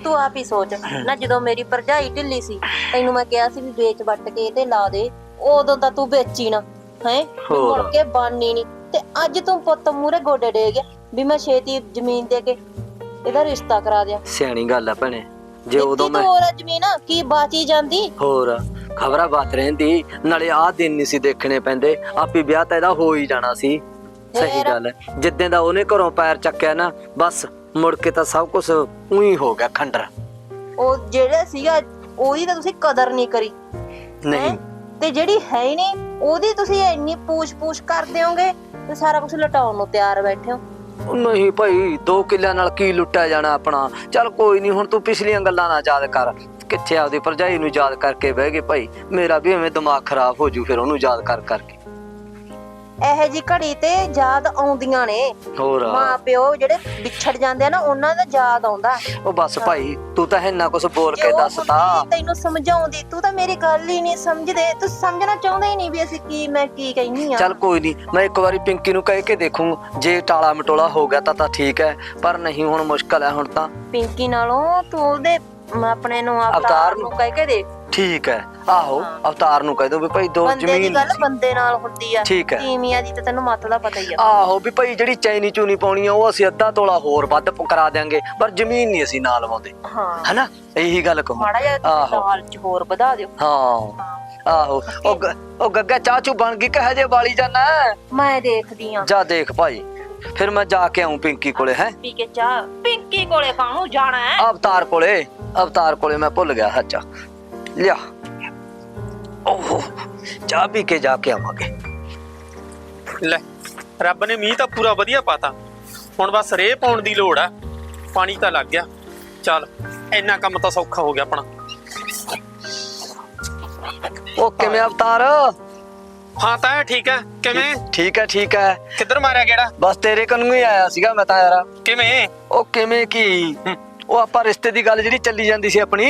ਤੂੰ ਆਪ ਹੀ ਸੋਚ। ਨਾ ਜਦੋਂ ਮੇਰੀ ਭਰਜਾਈ ਢਿੱਲੀ ਸੀ ਤੈਨੂੰ ਮੈਂ ਕਿਹਾ ਸੀ ਵੀ ਵੇਚ ਵੱਟ ਕੇ ਤੇ ਲਾ ਦੇ ਉਦੋਂ ਤਾਂ ਤੂੰ ਵੇਚੀ ਨਾ ਹੈ? ਹੋਰ। ਮੁੜ ਕੇ ਬਾਨੀ ਨਹੀਂ ਤੇ ਅੱਜ ਤੂੰ ਪੁੱਤ ਮੂਰੇ ਗੋਡੇ ਡੇ ਗਿਆ ਵੀ ਮੈਂ ਛੇਤੀ ਜ਼ਮੀਨ ਦੇ ਕੇ ਇਹਦਾ ਰਿਸ਼ਤਾ ਕਰਾ ਦਿਆਂ। ਸਿਆਣੀ ਗੱਲ ਆ ਭੈਣੇ। ਜੇ ਉਦੋਂ ਮੈਂ ਤੋਰ ਆ ਜ਼ਮੀਨ ਕੀ ਬਾਚੀ ਜਾਂਦੀ? ਹੋਰ ਖਬਰਾਂ ਬਾਤ ਰਹਿੰਦੀ। ਨਾਲੇ ਆਹ ਦਿਨ ਨਹੀਂ ਸੀ ਦੇਖਣੇ ਪੈਂਦੇ। ਆਪੀ ਵਿਆਹ ਤਾਂ ਇਹਦਾ ਹੋ ਹੀ ਜਾਣਾ ਸੀ। ਸਹੀ ਫੇਰ? ਗੱਲ ਹੈ। ਜਿੱਦਾਂ ਦਾ ਉਹਨੇ ਘਰੋਂ ਪੈਰ ਚੱਕਿਆ ਨਾ ਬਸ ਮੁੜ ਕੇ ਤਾਂ ਸਭ ਕੁਝ ਉਹੀ ਹੋ ਗਿਆ ਖੰਡਰ। ਉਹ ਜਿਹੜਾ ਸੀਗਾ ਉਹਦੀ ਤਾਂ ਤੁਸੀਂ ਕਦਰ ਨਹੀਂ ਕਰੀ। ਨਹੀਂ। ਹੈਂ? ਤੇ ਜਿਹੜੀ ਹੈ ਹੀ ਨਹੀਂ ਉਹਦੀ ਤੁਸੀਂ ਇੰਨੀ ਪੂਛ-ਪੂਛ ਕਰਦੇ ਹੋਗੇ ਤੇ ਸਾਰਾ ਕੁਝ ਲਟਾਉਣ ਨੂੰ ਤਿਆਰ ਬੈਠੇ ਹੋ। ਨਹੀਂ ਭਾਈ, ਦੋ ਕਿੱਲਿਆਂ ਨਾਲ ਕੀ ਲੁੱਟਿਆ ਜਾਣਾ ਆਪਣਾ? ਚੱਲ ਕੋਈ ਨਹੀਂ, ਹੁਣ ਤੂੰ ਪਿਛਲੀਆਂ ਗੱਲਾਂ ਨਾ ਯਾਦ ਕਰ। ਕਿੱਥੇ ਆਪਦੀ ਭਰਜਾਈ ਨੂੰ ਯਾਦ ਕਰਕੇ ਬਹਿ ਗਏ ਭਾਈ? ਮੇਰਾ ਵੀ ਐਵੇਂ ਦਿਮਾਗ ਖਰਾਬ ਹੋ ਜੂ, ਫਿਰ ਉਹਨੂੰ ਯਾਦ ਕਰ ਕਰਕੇ। ਇਹੋ ਜੀ ਘੜੀ ਤੇ ਯਾਦ ਆਉਂਦੀਆਂ ਨੇ। ਹੋਰ ਮਾਂ ਪਿਓ ਜਿਹੜੇ ਵਿਛੜ ਜਾਂਦੇ ਆ ਨਾ ਉਹਨਾਂ ਦਾ ਯਾਦ ਆਉਂਦਾ। ਉਹ ਬਸ ਭਾਈ ਤੂੰ ਤਾਂ ਇੰਨਾ ਕੁਝ ਬੋਲ ਕੇ ਦੱਸਤਾ ਤੈਨੂੰ ਸਮਝਾਉਂਦੀ ਤੂੰ ਤਾਂ ਮੇਰੀ ਗੱਲ ਹੀ ਨਹੀਂ ਸਮਝਦੇ। ਤੂੰ ਸਮਝਣਾ ਚਾਹੁੰਦਾ ਹੀ ਨਹੀਂ ਵੀ ਅਸੀਂ ਕੀ ਮੈਂ ਕੀ ਕਹਿਨੀ ਆ। ਚੱਲ ਕੋਈ ਨਹੀਂ ਮੈਂ ਇੱਕ ਵਾਰੀ ਪਿੰਕੀ ਨੂੰ ਕਹਿ ਕੇ ਦੇਖੂੰ ਜੇ ਟਾਲਾ ਮਟੋਲਾ ਹੋ ਗਿਆ ਤਾਂ ਤਾਂ ਠੀਕ ਹੈ ਪਰ ਨਹੀਂ ਹੁਣ ਮੁਸ਼ਕਲ ਹੈ ਹੁਣ ਤਾਂ। ਪਿੰਕੀ ਨਾਲੋਂ ਤੂੰ ਉਹਦੇ ਆਪਣੇ ਨੂੰ ਅਵਤਾਰ ਨੂੰ। ਕਹਿ ਕੇ ਦੇਖ। ਠੀਕ ਹੈ। ਆਹੋ। ਅਵਤਾਰ ਨੂੰ ਕਹਿ ਦੋ ਵੀ ਭਾਈ ਦੋ ਬੰਦੇ ਦੀ ਜ਼ਮੀਨ ਗੱਲ ਬੰਦੇ ਨਾਲ ਹੁੰਦੀ ਆ। ਠੀਕ ਹੈ। ਤੀਵੀਆਂ ਦੀ ਤਾਂ ਤੈਨੂੰ ਮੱਤ ਦਾ ਪਤਾ ਹੀ ਆ। ਆਹੋ ਵੀ ਭਾਈ ਜਿਹੜੀ ਚੈਨੀ ਚੂਨੀ ਪਾਉਣੀ ਆ ਉਹ ਅਸੀਂ ਅੱਧਾ ਤੋਲਾ ਹੋਰ ਵੱਧ ਕਰਾ ਦਿਆਂਗੇ ਪਰ ਜ਼ਮੀਨ ਨਹੀਂ ਅਸੀਂ ਨਾਲ ਲਵਾਉਂਦੇ ਹਾਂ। ਹਨਾ? ਇਹੀ ਗੱਲ ਕਹੂੰ। ਮਾੜਾ ਜਿਹਾ। ਦਾਲ ਚ ਹੋਰ ਵਧਾ ਦਿਓ। ਹਾਂ। ਆਹੋ। ਉਹ ਉਹ ਗੱਗਾ ਚਾਚੂ ਬਣ ਗਈ ਕਹੇ ਜੇ ਵਾਲੀ ਜਾਣਾ ਮੈਂ ਦੇਖਦੀ ਆ। ਜਾ ਦੇਖ ਭਾਈ। ਫਿਰ ਮੈਂ ਜਾ ਕੇ ਆਉਂ ਪਿੰਕੀ ਕੋਲੇ ਹੈ? ਪੀ ਕੇ ਚਾਹ। ਪਿੰਕੀ ਕੋਲੇ ਕਾਹਨੂੰ ਜਾਣਾ ਹੈ। ਅਵਤਾਰ ਕੋਲੇ। ਅਵਤਾਰ ਕੋਲੇ ਮੈਂ ਭੁੱਲ ਗਿਆ ਸੱਚਾ। ਲਿਆ। ਓਹੋ ਚਾਹ ਪੀ ਕੇ ਜਾ ਕੇ ਆਵਾਂਗੇ। ਲੈ ਰੱਬ ਨੇ ਮੀਂਹ ਤਾਂ ਪੂਰਾ ਵਧੀਆ ਪਾਤਾ। ਹੁਣ ਬਸ ਰੇਹ ਪਾਉਣ ਦੀ ਲੋੜ ਆ। ਪਾਣੀ ਤਾਂ ਲੱਗ ਗਿਆ। ਚੱਲ ਇੰਨਾ ਕੰਮ ਤਾਂ ਸੌਖਾ ਹੋ ਗਿਆ ਆਪਣਾ। ਉਹ ਕਿਵੇਂ ਅਵਤਾਰ? ਹਾਂ ਤਾਂ ਠੀਕ ਹੈ। ਕਿਵੇਂ? ਠੀਕ ਹੈ ਠੀਕ ਹੈ। ਕਿੱਧਰ ਮਾਰਿਆ ਗੇੜਾ? ਬਸ ਤੇਰੇ ਕੰਨ ਨੂੰ ਹੀ ਆਇਆ ਸੀਗਾ ਮੈਂ ਤਾਂ ਯਾਰ। ਕਿਵੇਂ? ਉਹ ਕਿਵੇਂ ਕੀ? ਉਹ ਆਪਾਂ ਰਿਸ਼ਤੇ ਦੀ ਗੱਲ ਜਿਹੜੀ ਚੱਲੀ ਜਾਂਦੀ ਸੀ ਆਪਣੀ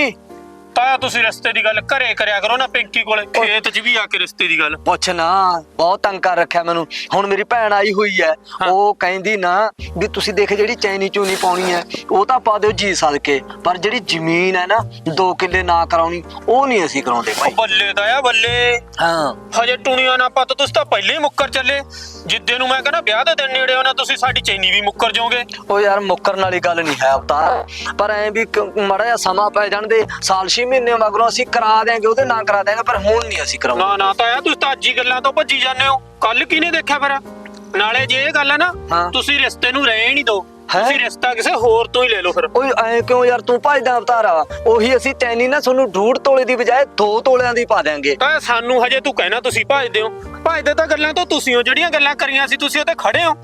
ਤਾਇਆ ਤੁਸੀਂ ਰਸਤੇ ਦੀ ਗੱਲ ਘਰੇ ਕਰਿਆ ਕਰੋ ਨਾ ਪਿੰਕੀ ਕੋਲੇ ਖੇਤ 'ਚ ਵੀ ਆ ਕੇ ਰਸਤੇ ਦੀ ਗੱਲ। ਪੁੱਛ ਨਾ ਬਹੁਤ ਤੰਗ ਕਰ ਰੱਖਿਆ ਮੈਨੂੰ। ਹੁਣ ਮੇਰੀ ਭੈਣ ਆਈ ਹੋਈ ਹੈ। ਉਹ ਕਹਿੰਦੀ ਨਾ ਵੀ ਤੁਸੀਂ ਦੇਖ ਜਿਹੜੀ ਚੈਨੀ ਚੂਨੀ ਪਾਉਣੀ ਹੈ ਉਹ ਤਾਂ ਪਾ ਦਿਓ ਜੀ ਸਦਕੇ। ਪਰ ਜਿਹੜੀ ਜ਼ਮੀਨ ਹੈ ਨਾ 2 ਕਿੱਲੇ ਨਾ ਕਰਾਉਣੀ ਉਹ ਨਹੀਂ ਅਸੀਂ ਕਰਾਉਂਦੇ ਭਾਈ। ਬੱਲੇ ਤਾਇਆ ਬੱਲੇ। ਹਾਂ। ਹਜੇ ਟੁਣੀਆਂ ਨਾ ਪਤ ਤੁਸੀਂ ਤਾਂ ਪਹਿਲੇ ਹੀ ਮੁੱਕਰ ਚੱਲੇ। ਜਿੱਦੇ ਨੂੰ ਮੈਂ ਕਹਿੰਦਾ ਵਿਆਹ ਦੇ ਦਿਨ ਨੇੜੇ ਆਉਣਾ ਤੁਸੀਂ ਸਾਡੀ ਚੈਨੀ ਵੀ ਮੁੱਕਰ ਜਾਓਗੇ। ਉਹ ਯਾਰ ਮੁੱਕਰਨ ਵਾਲੀ ਗੱਲ ਨਹੀਂ ਹੈ ਅਵਤਾਰ। ਪਰ ਐ ਵੀ ਮੜਾ ਜਿਹਾ ਸਮਾਂ ਪੈ ਜਾਣ ਦੇ ਸਾਲ 6 ਮਹੀਨੇ ਮਗਰੋਂ ਅਸੀਂ ਕਰਾ ਦਿਆਂਗੇ ਉਹਦੇ ਨਾਂ ਕਰਾ ਦਿਆਂਗੇ ਪਰ ਹੁਣ ਨਹੀਂ ਅਸੀਂ ਕਰਾਉਂਦੇ ਨਾ ਨਾ ਤਾਇਆ ਤੁਸੀਂ ਤਾਂ ਅੱਜ ਹੀ ਗੱਲਾਂ ਤੋਂ ਭੱਜੀ ਜਾਂਦੇ ਹੋ ਕੱਲ ਕਿਹਨੇ ਦੇਖਿਆ ਫਿਰ ਨਾਲੇ ਜੇ ਇਹ ਗੱਲ ਹੈ ਨਾ ਹਾਂ। ਤੁਸੀਂ ਰਿਸ਼ਤੇ ਨੂੰ ਰਹਿ ਨਹੀਂ ਦੋ ਹੈਂ? ਤੁਸੀਂ ਰਿਸ਼ਤਾ ਕਿਸੇ ਹੋਰ ਤੋਂ ਹੀ ਲੈ ਲਓ ਫਿਰ। ਓਏ ਐ ਕਿਉਂ ਯਾਰ? ਤੂੰ ਭਜਦਾ ਅਵਤਾਰਾ ਉਹੀ ਅਸੀਂ ਚੈਨੀ ਨਾ ਤੁਹਾਨੂੰ ਡੂਢ ਤੋਲੇ ਦੀ ਬਜਾਏ 2 ਤੋਲਿਆਂ ਦੀ ਪਾ ਦਿਆਂਗੇ। ਤਾਂ ਸਾਨੂੰ ਹਜੇ ਤੂੰ ਕਹਿਣਾ ਤੁਸੀਂ ਭਜਦੇ ਹੋ। ਭਜਦੇ ਤਾਂ ਗੱਲਾਂ ਤੋਂ ਤੁਸੀਂ ਹੋ ਜਿਹੜੀਆਂ ਗੱਲਾਂ ਕਰੀਆਂ ਸੀ ਤੁਸੀਂ ਉਹਤੇ ਖੜੇ ਹੋ।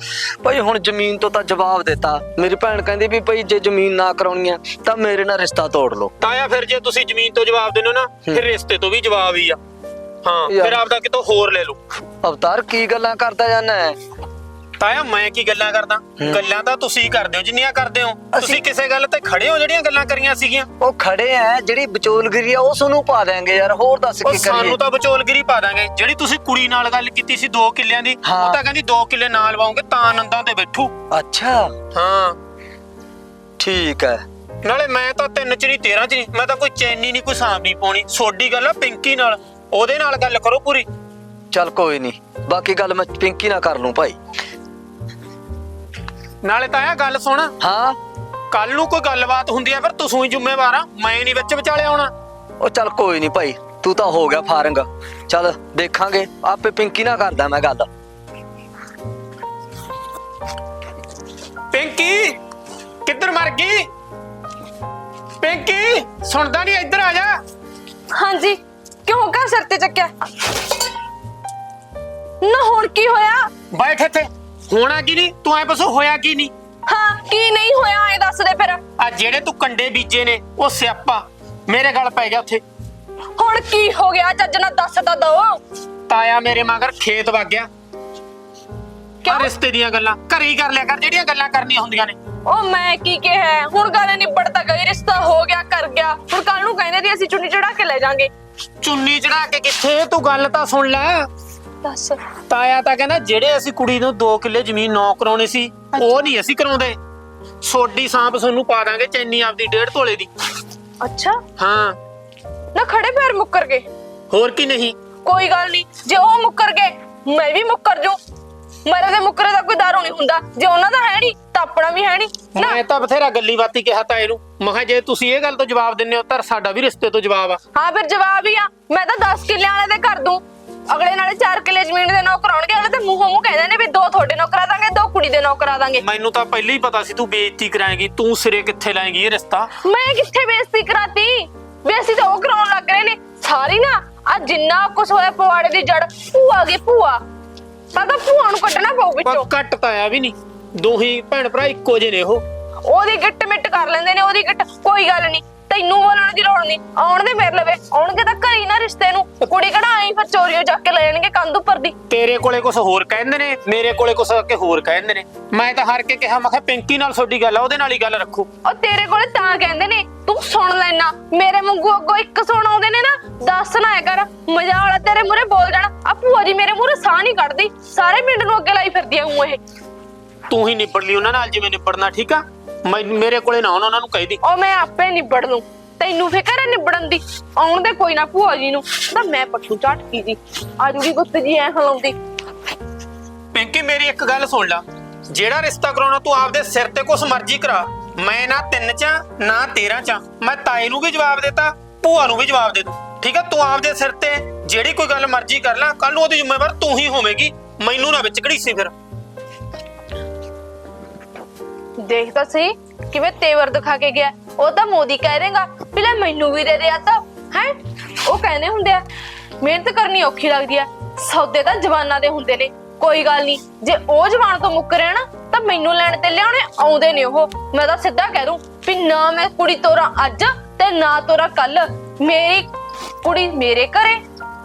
ਭਾਈ ਹੁਣ ਜ਼ਮੀਨ ਤੋਂ ਤਾਂ ਜਵਾਬ ਦਿੱਤਾ। ਮੇਰੀ ਭੈਣ ਕਹਿੰਦੀ ਵੀ ਭਾਈ ਜੇ ਜ਼ਮੀਨ ਨਾ ਕਰਾਉਣੀ ਆ ਤਾਂ ਮੇਰੇ ਨਾਲ ਰਿਸ਼ਤਾ ਤੋੜ ਲਓ। ਤਾਇਆ ਫਿਰ ਜੇ ਤੁਸੀਂ ਜ਼ਮੀਨ ਤੋਂ ਜਵਾਬ ਦਿੰਦੇ ਹੋ ਨਾ ਫਿਰ ਰਿਸ਼ਤੇ ਤੋਂ ਵੀ ਜਵਾਬ ਹੀ ਆ। ਹਾਂ। ਫਿਰ ਆਪਦਾ ਕਿਤੋਂ ਹੋਰ ਲੈ ਲਓ। ਅਵਤਾਰ ਕੀ ਗੱਲਾਂ ਕਰਦਾ ਜਾਂਦਾ ਹੈ? ਤਾਇਆ ਮੈਂ ਕੀ ਗੱਲਾਂ ਕਰਦਾ? ਗੱਲਾਂ ਤਾਂ ਤੁਸੀਂ ਕਰਦੇ ਹੋ ਜਿੰਨੀਆਂ ਕਰਦੇ ਹੋ। ਤੁਸੀਂ ਕਿਸੇ ਗੱਲ ਤੇ ਖੜੇ ਹੋ ਜਿਹੜੀਆਂ ਗੱਲਾਂ ਕਰੀਆਂ ਸੀਗੀਆਂ? ਉਹ ਖੜੇ ਐ ਜਿਹੜੀ ਵਿਚੋਲਗਿਰੀ ਆ ਉਹ ਤੁਹਾਨੂੰ ਪਾ ਦਿਆਂਗੇ ਯਾਰ ਹੋਰ ਦੱਸ ਕੀ ਕਰੀਏ? ਸਾਨੂੰ ਤਾਂ ਵਿਚੋਲਗਿਰੀ ਪਾ ਦਾਂਗੇ ਜਿਹੜੀ ਤੁਸੀਂ ਕੁੜੀ ਨਾਲ ਗੱਲ ਕੀਤੀ ਸੀ 2 ਕਿੱਲਿਆਂ ਦੀ। ਉਹ ਤਾਂ ਕਹਿੰਦੀ 2 ਕਿੱਲੇ ਨਾਲ ਲਵਾਉਂਗੇ ਤਾਂ ਆਨੰਦਾਂ ਤੇ ਬੈਠੂ। ਅੱਛਾ। ਹਾਂ। ਠੀਕ ਹੈ ਨਾਲੇ ਮੈਂ ਤਾਂ ਤਿੰਨ ਚ ਨਹੀਂ 13 ਚ ਨਹੀਂ ਮੈਂ ਤਾਂ ਕੋਈ ਚੈਨੀ ਨਹੀਂ ਕੋਈ ਸਾਂਭ ਨਹੀਂ ਪਾਉਣੀ। ਸੋਡੀ ਗੱਲ ਆ ਪਿੰਕੀ ਨਾਲ। ਉਹਦੇ ਨਾਲ ਗੱਲ ਕਰੋ ਪੂਰੀ। ਚੱਲ ਕੋਈ ਨਹੀਂ ਬਾਕੀ ਗੱਲ ਮੈਂ ਪਿੰਕੀ ਨਾਲ ਕਰ ਲੂੰ ਭਾਈ। ਨਾਲੇ ਤਾਂ ਇਹ ਗੱਲ ਸੁਣ। ਹਾਂ। ਕੱਲ ਨੂੰ ਕੋਈ ਗੱਲਬਾਤ ਹੁੰਦੀ ਆ ਫਿਰ ਤੂੰ ਹੀ ਜ਼ਿੰਮੇਵਾਰ ਆ। ਮੈਂ ਨਹੀਂ ਵਿੱਚ ਵਿਚਾਲੇ ਆਉਣਾ ਉਹ ਚੱਲ ਕੋਈ ਨਹੀਂ ਭਾਈ ਤੂੰ ਤਾਂ ਹੋ ਗਿਆ ਫਾਰੰਗ। ਚੱਲ ਦੇਖਾਂਗੇ ਆਪੇ ਪਿੰਕੀ ਨਾਲ ਕਰਦਾ ਮੈਂ ਗੱਲ। ਪਿੰਕੀ ਕਿੱਧਰ ਮਰ ਗਈ? ਪਿੰਕੀ ਸੁਣਦਾ ਨਹੀਂ ਇੱਧਰ ਆ ਜਾ। ਹਾਂਜੀ ਕਿਉਂ ਕਾ ਸਿਰ ਤੇ ਚੱਕਿਆ? ਨਾ ਹੁਣ ਕੀ ਹੋਇਆ? ਬੈਠ ਇੱਥੇ। ਹੋਣਾ ਕੀ ਨਹੀਂ? ਤੂੰ ਐ ਬਸੋ ਹੋਇਆ ਕੀ ਨਹੀਂ? ਹਾਂ ਕੀ ਨਹੀਂ ਹੋਇਆ ਐ ਦੱਸ ਦੇ ਫਿਰ। ਆ ਜਿਹੜੇ ਤੂੰ ਕੰਡੇ ਬੀਜੇ ਨੇ ਉਹ ਸਿਆਪਾ ਮੇਰੇ ਗਲ ਪੈ ਗਿਆ ਉੱਥੇ। ਹੁਣ ਕੀ ਹੋ ਗਿਆ? ਚੱਜ ਨਾਲ ਦੱਸ ਤਾਂ ਦੋ। ਤਾਇਆ ਮੇਰੇ ਮਗਰ ਖੇਤ ਵਗ ਗਿਆ। ਆ ਰਿਸ਼ਤੇ ਦੀਆਂ ਗੱਲਾਂ ਘਰੇ ਹੀ ਕਰ ਲਿਆ ਕਰ ਜਿਹੜੀਆਂ ਗੱਲਾਂ ਕਰਨੀਆਂ ਹੁੰਦੀਆਂ ਨੇ। ਉਹ ਮੈਂ ਕੀ ਕਿਹਾ? ਹੁਣ ਗੱਲ ਨਿਬੜ ਤਾਂ ਗਈ ਰਿਸ਼ਤਾ ਹੋ ਗਿਆ ਕਰ ਗਿਆ। ਹੁਣ ਕੱਲ ਨੂੰ ਕਹਿੰਦੇ ਦੀ ਅਸੀਂ ਚੁੰਨੀ ਚੜਾ ਕੇ ਲੈ ਜਾਾਂਗੇ। ਚੁੰਨੀ ਚੜਾ ਕੇ ਕਿੱਥੇ? ਤੂੰ ਗੱਲ ਤਾਂ ਸੁਣ ਲੈ। ਦੱਸ। ਤਾਇਆ ਤਾਂ ਕਹਿੰਦਾ ਜਿਹੜੇ ਅਸੀਂ ਕੁੜੀ ਨੂੰ 2 ਕਿੱਲੇ ਜ਼ਮੀਨ ਨੌ ਕਰਾਉਣੀ ਸੀ ਉਹ ਨਹੀਂ ਅਸੀਂ ਕਰਾਉਂਦੇ। ਸੋਡੀ ਸਾਂਪ ਤੁਹਾਨੂੰ ਪਾ ਦਾਂਗੇ ਚੈਨੀ ਆਪਦੀ ਡੇਢ ਤੋਲੇ ਦੀ। ਅੱਛਾ। ਹਾਂ। ਨਾ ਖੜੇ ਪੈਰ ਮੁੱਕਰ ਗਏ। ਹੋਰ ਕੀ ਨਹੀਂ। ਕੋਈ ਗੱਲ ਨਹੀਂ ਜੇ ਉਹ ਮੁੱਕਰ ਗਏ ਮੈਂ ਵੀ ਮੁੱਕਰ ਜੂ। ਮੇਰੇ ਦੇ ਮੁੱਕਰੇ ਦਾ ਕੋਈ ਦਾਰੂ ਨਹੀਂ ਹੁੰਦਾ। ਜੇ ਉਹਨਾਂ ਦਾ ਹੈ ਨਹੀਂ ਤਾਂ ਆਪਣਾ ਵੀ ਹੈ ਨਹੀਂ। ਨਾ। ਮੈਂ ਤਾਂ ਬਥੇਰਾ ਗੱਲੀ ਬਾਤੀ ਕਿਹਾ ਤਾਂ ਇਹਨੂੰ ਮੈਂ ਕਿਹਾ ਜੇ ਤੁਸੀਂ ਇਹ ਗੱਲ ਤੋਂ ਜਵਾਬ ਦਿੰਦੇ ਹੋ ਤਾਂ ਸਾਡਾ ਵੀ ਰਿਸ਼ਤੇ ਤੋਂ ਜਵਾਬ ਆ। ਹਾਂ ਫਿਰ ਜਵਾਬ ਹੀ ਆ। ਮੈਂ ਤਾਂ 10 ਕਿੱਲਿਆਂ ਵਾਲੇ ਦੇ ਕਰ ਦੂੰ। ਅਗਲੇ ਨਾਲੇ 4 ਕਿੱਲੇ ਜ਼ਮੀਨ ਦੇ ਨੌ ਕਰਾਉਣਗੇ ਅਗਲੇ ਤੇ ਮੂੰਹੋਂ ਮੂੰਹ ਕਹਿੰਦੇ ਨੇ ਵੀ ਦੋ ਤੁਹਾਡੇ ਨੌ ਕਰਾ ਦਾਂਗੇ ਦੋ ਕੁੜੀ ਦੇ ਨੌ ਕਰਾ ਦਾਂਗੇ। ਮੈਨੂੰ ਤਾਂ ਪਹਿਲਾਂ ਹੀ ਪਤਾ ਸੀ ਤੂੰ ਬੇਇੱਜ਼ਤੀ ਕਰਾਏਂਗੀ ਤੂੰ ਸਿਰੇ ਕਿੱਥੇ ਲਾਏਂਗੀ ਇਹ ਰਿਸ਼ਤਾ? ਮੈਂ ਕਿੱਥੇ ਬੇਇੱਜ਼ਤੀ ਕਰਾਤੀ? ਬੇਇੱਜ਼ਤੀ ਤਾਂ ਉਹ ਕਰਾਉਣ ਲੱਗ ਰਹੇ ਨੇ। ਸਾਰੀ ਨਾ ਆ ਜਿੰਨਾ ਕੁਛ ਹੋਇਆ ਪਵਾੜੇ ਦੀ ਜੜ ਭੂਆ ਗਈ ਭੂਆ। ਪਤਾ ਭੂਆ ਨੂੰ ਕੱਢਣਾ ਪਊ ਪਰ ਵਿੱਚੋਂ। ਘੱਟ ਤਾਂ ਆਇਆ ਵੀ ਨਹੀਂ। ਦੋਹੀ ਭੈਣ ਭਰਾ ਇੱਕੋ ਜਿਹੇ ਨੇ ਉਹ। ਉਹਦੀ ਗਿੱਟ ਮਿੱਟ ਕਰ ਲੈਂਦੇ ਨੇ ਉਹਦੀ ਗਿੱਟ ਕੋਈ ਗੱਲ ਨਹੀਂ। ਤੈਨੂੰ ਬੋਲਣ ਦੀ ਲੋੜ ਨਹੀਂ। ਆਉਣ ਦੇ ਮੇਰੇ ਲਵੇ। ਆਉਣਗੇ ਤਾਂ ਘਰੀ ਨਾ ਰਿਸ਼ਤੇ ਨੂੰ। ਕੁੜੀ ਕਿਹੜਾ ਆਈ ਫਿਰ ਚੋਰੀਓ ਚੱਕ ਕੇ ਲੈ ਜਾਣਗੇ ਕੰਧ ਉੱਪਰ ਦੀ। ਤੇਰੇ ਕੋਲੇ ਕੁਝ ਹੋਰ ਕਹਿੰਦੇ ਨੇ? ਮੇਰੇ ਕੋਲੇ ਕੁਝ ਕੇ ਹੋਰ ਕਹਿੰਦੇ ਨੇ। ਮੈਂ ਤਾਂ ਹਰ ਕੇ ਕਿਹਾ ਮੈਂ ਕਿਹਾ ਪਿੰਕੀ ਨਾਲ ਤੁਹਾਡੀ ਗੱਲ ਆ ਉਹਦੇ ਨਾਲ ਹੀ ਗੱਲ ਰੱਖੋ। ਉਹ ਤੇਰੇ ਕੋਲੇ ਤਾਂ ਕਹਿੰਦੇ ਨੇ ਤੂੰ ਸੁਣ ਲੈਣਾ। ਮੇਰੇ ਵਾਂਗੂ ਅੱਗੋਂ ਇੱਕ ਸੁਣ ਆਉਂਦੇ ਨੇ ਨਾ ਦੱਸ ਨਾ ਐ ਕਰ। ਮਜ਼ਾ ਵਾਲਾ ਤੇਰੇ ਮੂਹਰੇ ਬੋਲ ਜਾਣਾ। ਆ ਭੂਆ ਜੀ ਮੇਰੇ ਮੂਹਰੇ ਸਾਹ ਨਹੀਂ ਕੱਢਦੀ। ਸਾਰੇ ਪਿੰਡ ਨੂੰ ਅੱਗੇ ਲਾਈ ਫਿਰਦੀ ਆ ਹੂੰ ਇਹ। ਤੂੰ ਹੀ ਨਿਬੜ ਲਈ ਉਹਨਾਂ ਨਾਲ ਜਿਵੇਂ ਨਿਬੜਨਾ ਠੀਕ ਆ। ਮੈਂ ਮੇਰੇ ਕੋਲੇ ਨਾ ਆਉਣ ਉਹਨਾਂ ਨੂੰ ਕਹਿ ਦੀ। ਉਹ ਮੈਂ ਆਪੇ ਨਿਬੜ ਲੂੰ ਤੈਨੂੰ ਫਿਕਰ ਹੈ ਨਿਬੜਨ ਦੀ? ਆਉਣ ਦੇ ਕੋਈ ਨਾ ਭੂਆ ਜੀ ਨੂੰ। ਤਾਂ ਮੈਂ ਪੱਟੂ ਝਟਕੀ ਦੀ ਆ ਜੂਗੀ ਗੁੱਤ ਜੀ ਐ ਹਲਾਉਂਦੀ। ਪਿੰਕੀ ਮੇਰੀ ਇੱਕ ਗੱਲ ਸੁਣ ਲੈ। ਜਿਹੜਾ ਰਿਸ਼ਤਾ ਕਰਾਉਣਾ ਤੂੰ ਆਪਦੇ ਸਿਰ ਤੇ ਕੁਛ ਮਰਜ਼ੀ ਕਰਾ। ਮੈਂ ਨਾ ਤਿੰਨ ਚ ਆਂ, ਨਾ 13 ਚ। ਆਂ। ਮੈਂ ਤਾਏ ਨੂੰ ਵੀ ਜਵਾਬ ਦਿੱਤਾ ਭੂਆ ਨੂੰ ਵੀ ਜਵਾਬ ਦੇ ਦੂੰ ਠੀਕ ਆ ਤੂੰ ਆਪਦੇ ਸਿਰ ਤੇ ਜਿਹੜੀ ਕੋਈ ਗੱਲ ਮਰਜ਼ੀ ਕਰ ਲੈ ਕੱਲ ਨੂੰ ਉਹਦੀ ਜ਼ਿੰਮੇਵਾਰ ਤੂੰ ਹੀ ਹੋਵੇਂਗੀ। ਮੈਨੂੰ ਨਾ ਵਿੱਚ ਘੜੀਸੀ ਫਿਰ। ਦੇਖ ਤਾਂ ਸਹੀ ਕਿਵੇਂ ਤੇਵਰ ਦਿਖਾ ਕੇ ਗਿਆ? ਉਹ ਤਾਂ ਮੋਦੀ ਕਹਿ ਦੇਗਾ ਵੀ ਮੈਨੂੰ ਵੀ ਦੇ ਦੇ ਆ ਤਾਂ। ਹੈ? ਉਹ ਕਹਿੰਦੇ ਹੁੰਦੇ ਆ, ਮਿਹਨਤ ਕਰਨੀ ਔਖੀ ਲੱਗਦੀ ਹੈ ਸੌਦੇ ਤਾਂ ਜਵਾਨਾਂ ਦੇ ਹੁੰਦੇ ਨੇ। ਕੋਈ ਗੱਲ ਨਹੀਂ, ਜੇ ਉਹ ਜਵਾਨ ਤੋਂ ਮੁੱਕ ਰਿਹਾ ਨਾ, ਤਾਂ ਮੈਨੂੰ ਲੈਣ ਤੇ ਲਿਆਉਣੇ ਆਉਂਦੇ ਨੇ ਉਹ। ਮੈਂ ਤਾਂ ਸਿੱਧਾ ਕਹਿ ਦੂੰ ਵੀ ਨਾ ਮੈਂ ਕੁੜੀ ਤੋਰਾ ਅੱਜ ਤੇ ਨਾ ਤੋਰਾ ਕੱਲ ਮੇਰੀ ਕੁੜੀ ਮੇਰੇ ਘਰੇ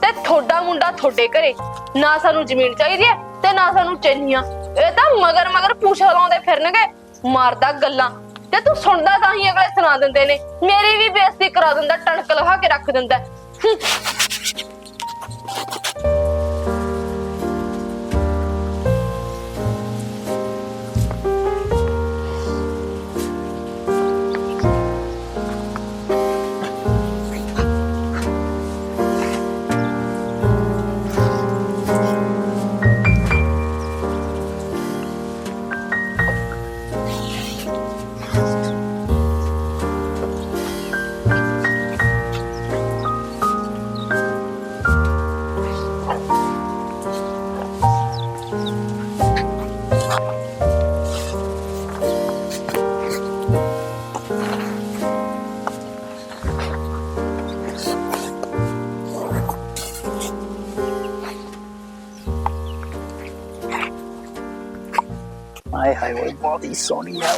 ਤੇ ਤੁਹਾਡਾ ਮੁੰਡਾ ਤੁਹਾਡੇ ਘਰੇ। ਨਾ ਸਾਨੂੰ ਜ਼ਮੀਨ ਚਾਹੀਦੀ ਹੈ ਤੇ ਨਾ ਸਾਨੂੰ ਚੈਨੀਆਂ। ਇਹ ਤਾਂ ਮਗਰ ਮਗਰ ਪੂਛਾ ਲਾਉਂਦੇ ਫਿਰਨਗੇ। ਮਾਰਦਾ ਗੱਲਾਂ ਤੇ ਤੂੰ ਸੁਣਦਾ ਤਾਂ ਹੀ ਅਗਲੇ ਸੁਣਾ ਦਿੰਦੇ ਨੇ। ਮੇਰੀ ਵੀ ਬੇਇੱਜ਼ਤੀ ਕਰਾ ਦਿੰਦਾ, ਟਣਕ ਲਗਾ ਕੇ ਰੱਖ ਦਿੰਦਾ। ਹਾਏ ਸੋਹਣੀ ਆ।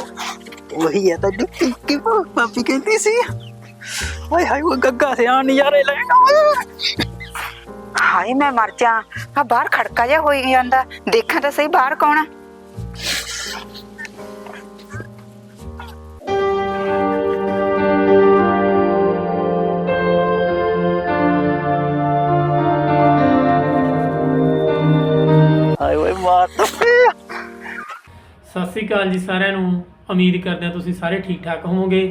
ਉਹੀ ਹੈ ਤਾਂ ਡਿੱਕੀ ਕੀ ਪਾਪੀ ਕਹਿੰਦੀ ਸੀ? ਆਏ ਹਾਏ, ਉਹ ਗੱਗਾ ਸਿਆ ਨਜ਼ਾਰੇ ਲੈਣਾ ਹਾਏ, ਮੈਂ ਮਰ ਜਾ। ਆ ਬਾਹਰ ਖੜਕਾ ਜਿਹਾ ਹੋਈ ਜਾਂਦਾ। ਦੇਖਾਂ ਤਾਂ ਸਹੀ ਬਾਹਰ ਕੌਣ ਆ। ਅਕਾਲ ਜੀ ਸਾਰਿਆਂ ਨੂੰ ਉਮੀਦ ਕਰਦੇ ਹਾਂ ਤੁਸੀਂ ਸਾਰੇ ਠੀਕ ਠਾਕ ਹੋਵੋਗੇ।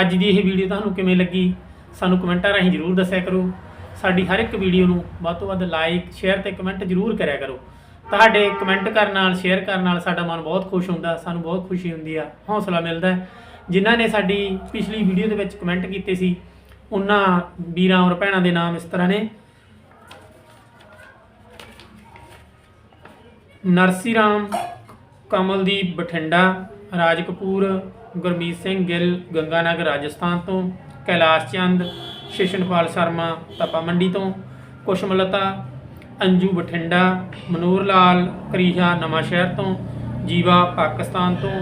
ਅੱਜ ਦੀ ਇਹ ਵੀਡੀਓ ਤੁਹਾਨੂੰ ਕਿਵੇਂ ਲੱਗੀ, ਸਾਨੂੰ ਕਮੈਂਟਾਂ ਰਾਹੀਂ ਜਰੂਰ ਦੱਸਿਆ ਕਰੋ। ਸਾਡੀ ਹਰ ਇੱਕ ਵੀਡੀਓ ਨੂੰ ਵੱਧ ਤੋਂ ਵੱਧ ਲਾਈਕ, ਸ਼ੇਅਰ ਤੇ ਕਮੈਂਟ ਜਰੂਰ ਕਰਿਆ ਕਰੋ। ਤੁਹਾਡੇ ਕਮੈਂਟ ਕਰਨ ਨਾਲ, ਸ਼ੇਅਰ ਕਰਨ ਨਾਲ ਸਾਡਾ ਮਨ ਬਹੁਤ ਖੁਸ਼ ਹੁੰਦਾ, ਸਾਨੂੰ ਬਹੁਤ ਖੁਸ਼ੀ ਹੁੰਦੀ ਆ, ਹੌਸਲਾ ਮਿਲਦਾ ਜਿਨ੍ਹਾਂ ਨੇ ਸਾਡੀ ਪਿਛਲੀ ਵੀਡੀਓ ਦੇ ਵਿੱਚ ਕਮੈਂਟ ਕੀਤੇ ਸੀ, ਉਹਨਾਂ ਵੀਰਾਂ ਔਰ ਭੈਣਾਂ ਦੇ ਨਾਮ ਇਸ ਤਰ੍ਹਾਂ ਨੇ। ਨਰਸੀ ਰਾਮ ਕਮਲਦੀਪ ਬਠਿੰਡਾ, ਰਾਜ ਕਪੂਰ, ਗੁਰਮੀਤ ਸਿੰਘ ਗਿੱਲ, ਗੰਗਾਨਗਰ ਰਾਜਸਥਾਨ ਤੋਂ, ਕੈਲਾਸ਼ ਚੰਦ, ਸ਼ਿਸ਼ਨਪਾਲ ਸ਼ਰਮਾ, ਤਪਾ ਮੰਡੀ ਤੋਂ, ਕੁਸ਼ਮਲਤਾ, ਅੰਜੂ ਬਠਿੰਡਾ, ਮਨੂਰ ਲਾਲ, ਕਰੀਹਾ ਨਵਾਂ ਸ਼ਹਿਰ ਤੋਂ, ਜੀਵਾ ਪਾਕਿਸਤਾਨ ਤੋਂ,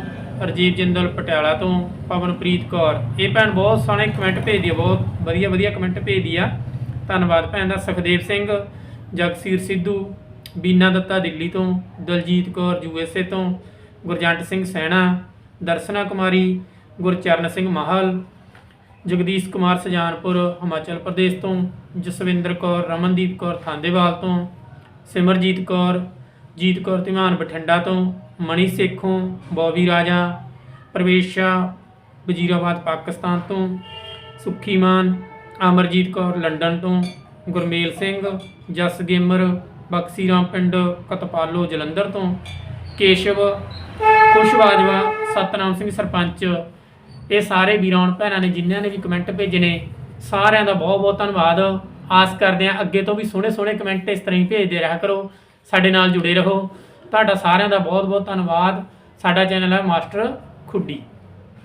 ਰਜੀਵ ਜਿੰਦਲ ਪਟਿਆਲਾ ਤੋਂ, ਪਵਨਪ੍ਰੀਤ ਕੌਰ। ਇਹ ਭੈਣ ਬਹੁਤ ਸੋਹਣੇ ਕਮੈਂਟ ਭੇਜਦੀ ਆ, ਬਹੁਤ ਵਧੀਆ ਵਧੀਆ ਕਮੈਂਟ ਭੇਜਦੀ ਆ। ਧੰਨਵਾਦ ਭੈਣ ਦਾ, ਸੁਖਦੇਵ ਸਿੰਘ, ਜਗਸੀਰ ਸਿੱਧੂ ਬੀਨਾ ਦੱਤਾ ਦਿੱਲੀ ਤੋਂ, ਦਲਜੀਤ ਕੌਰ ਯੂਐਸਏ ਤੋਂ, ਗੁਰਜੰਟ ਸਿੰਘ ਸੈਣਾ, ਦਰਸ਼ਨਾ ਕੁਮਾਰੀ, ਗੁਰਚਰਨ ਸਿੰਘ ਮਾਹਲ, ਜਗਦੀਸ਼ ਕੁਮਾਰ ਸਜਾਨਪੁਰ, ਹਿਮਾਚਲ ਪ੍ਰਦੇਸ਼ ਤੋਂ, ਜਸਵਿੰਦਰ ਕੌਰ, ਰਮਨਦੀਪ ਕੌਰ ਥਾਂਦੇਵਾਲ ਤੋਂ, ਸਿਮਰਜੀਤ ਕੌਰ, ਜੀਤ ਕੌਰ ਧੀਮਾਨ ਬਠਿੰਡਾ ਤੋਂ ਮਣੀ ਸੇਖੋਂ ਬੌਬੀ ਰਾਜਾ, ਪ੍ਰਵੇਸ਼ਾ ਵਜ਼ੀਰਾਬਾਦ ਪਾਕਿਸਤਾਨ ਤੋਂ, ਸੁੱਖੀ ਮਾਨ, ਅਮਰਜੀਤ ਕੌਰ ਲੰਡਨ ਤੋਂ, ਗੁਰਮੇਲ ਸਿੰਘ, ਜਸ ਗੇਮਰ ਬਕਸੀ ਰਾਮ ਪਿੰਡ ਕਤਪਾਲੋ ਜਲੰਧਰ ਤੋਂ। ਕੇਸ਼ਵ ਖੁਸ਼ ਬਾਜਵਾ ਸਤਨਾਮ ਸਿੰਘ ਸਰਪੰਚ। ਇਹ ਸਾਰੇ ਵੀਰਾਂ ਭੈਣਾਂ ਨੇ ਜਿਨ੍ਹਾਂ ਨੇ ਵੀ ਕਮੈਂਟ ਭੇਜੇ ਨੇ, ਸਾਰਿਆਂ ਦਾ ਬਹੁਤ ਬਹੁਤ ਧੰਨਵਾਦ। ਆਸ ਕਰਦੇ ਹਾਂ ਅੱਗੇ ਤੋਂ ਵੀ ਸੋਹਣੇ ਸੋਹਣੇ ਕਮੈਂਟ ਇਸ ਤਰ੍ਹਾਂ ਹੀ ਭੇਜਦੇ ਰਿਹਾ ਕਰੋ। ਸਾਡੇ ਨਾਲ ਜੁੜੇ ਰਹੋ। ਤੁਹਾਡਾ ਸਾਰਿਆਂ ਦਾ ਬਹੁਤ ਬਹੁਤ ਧੰਨਵਾਦ। ਸਾਡਾ ਚੈਨਲ ਹੈ ਮਾਸਟਰ ਖੁੱਡੀ।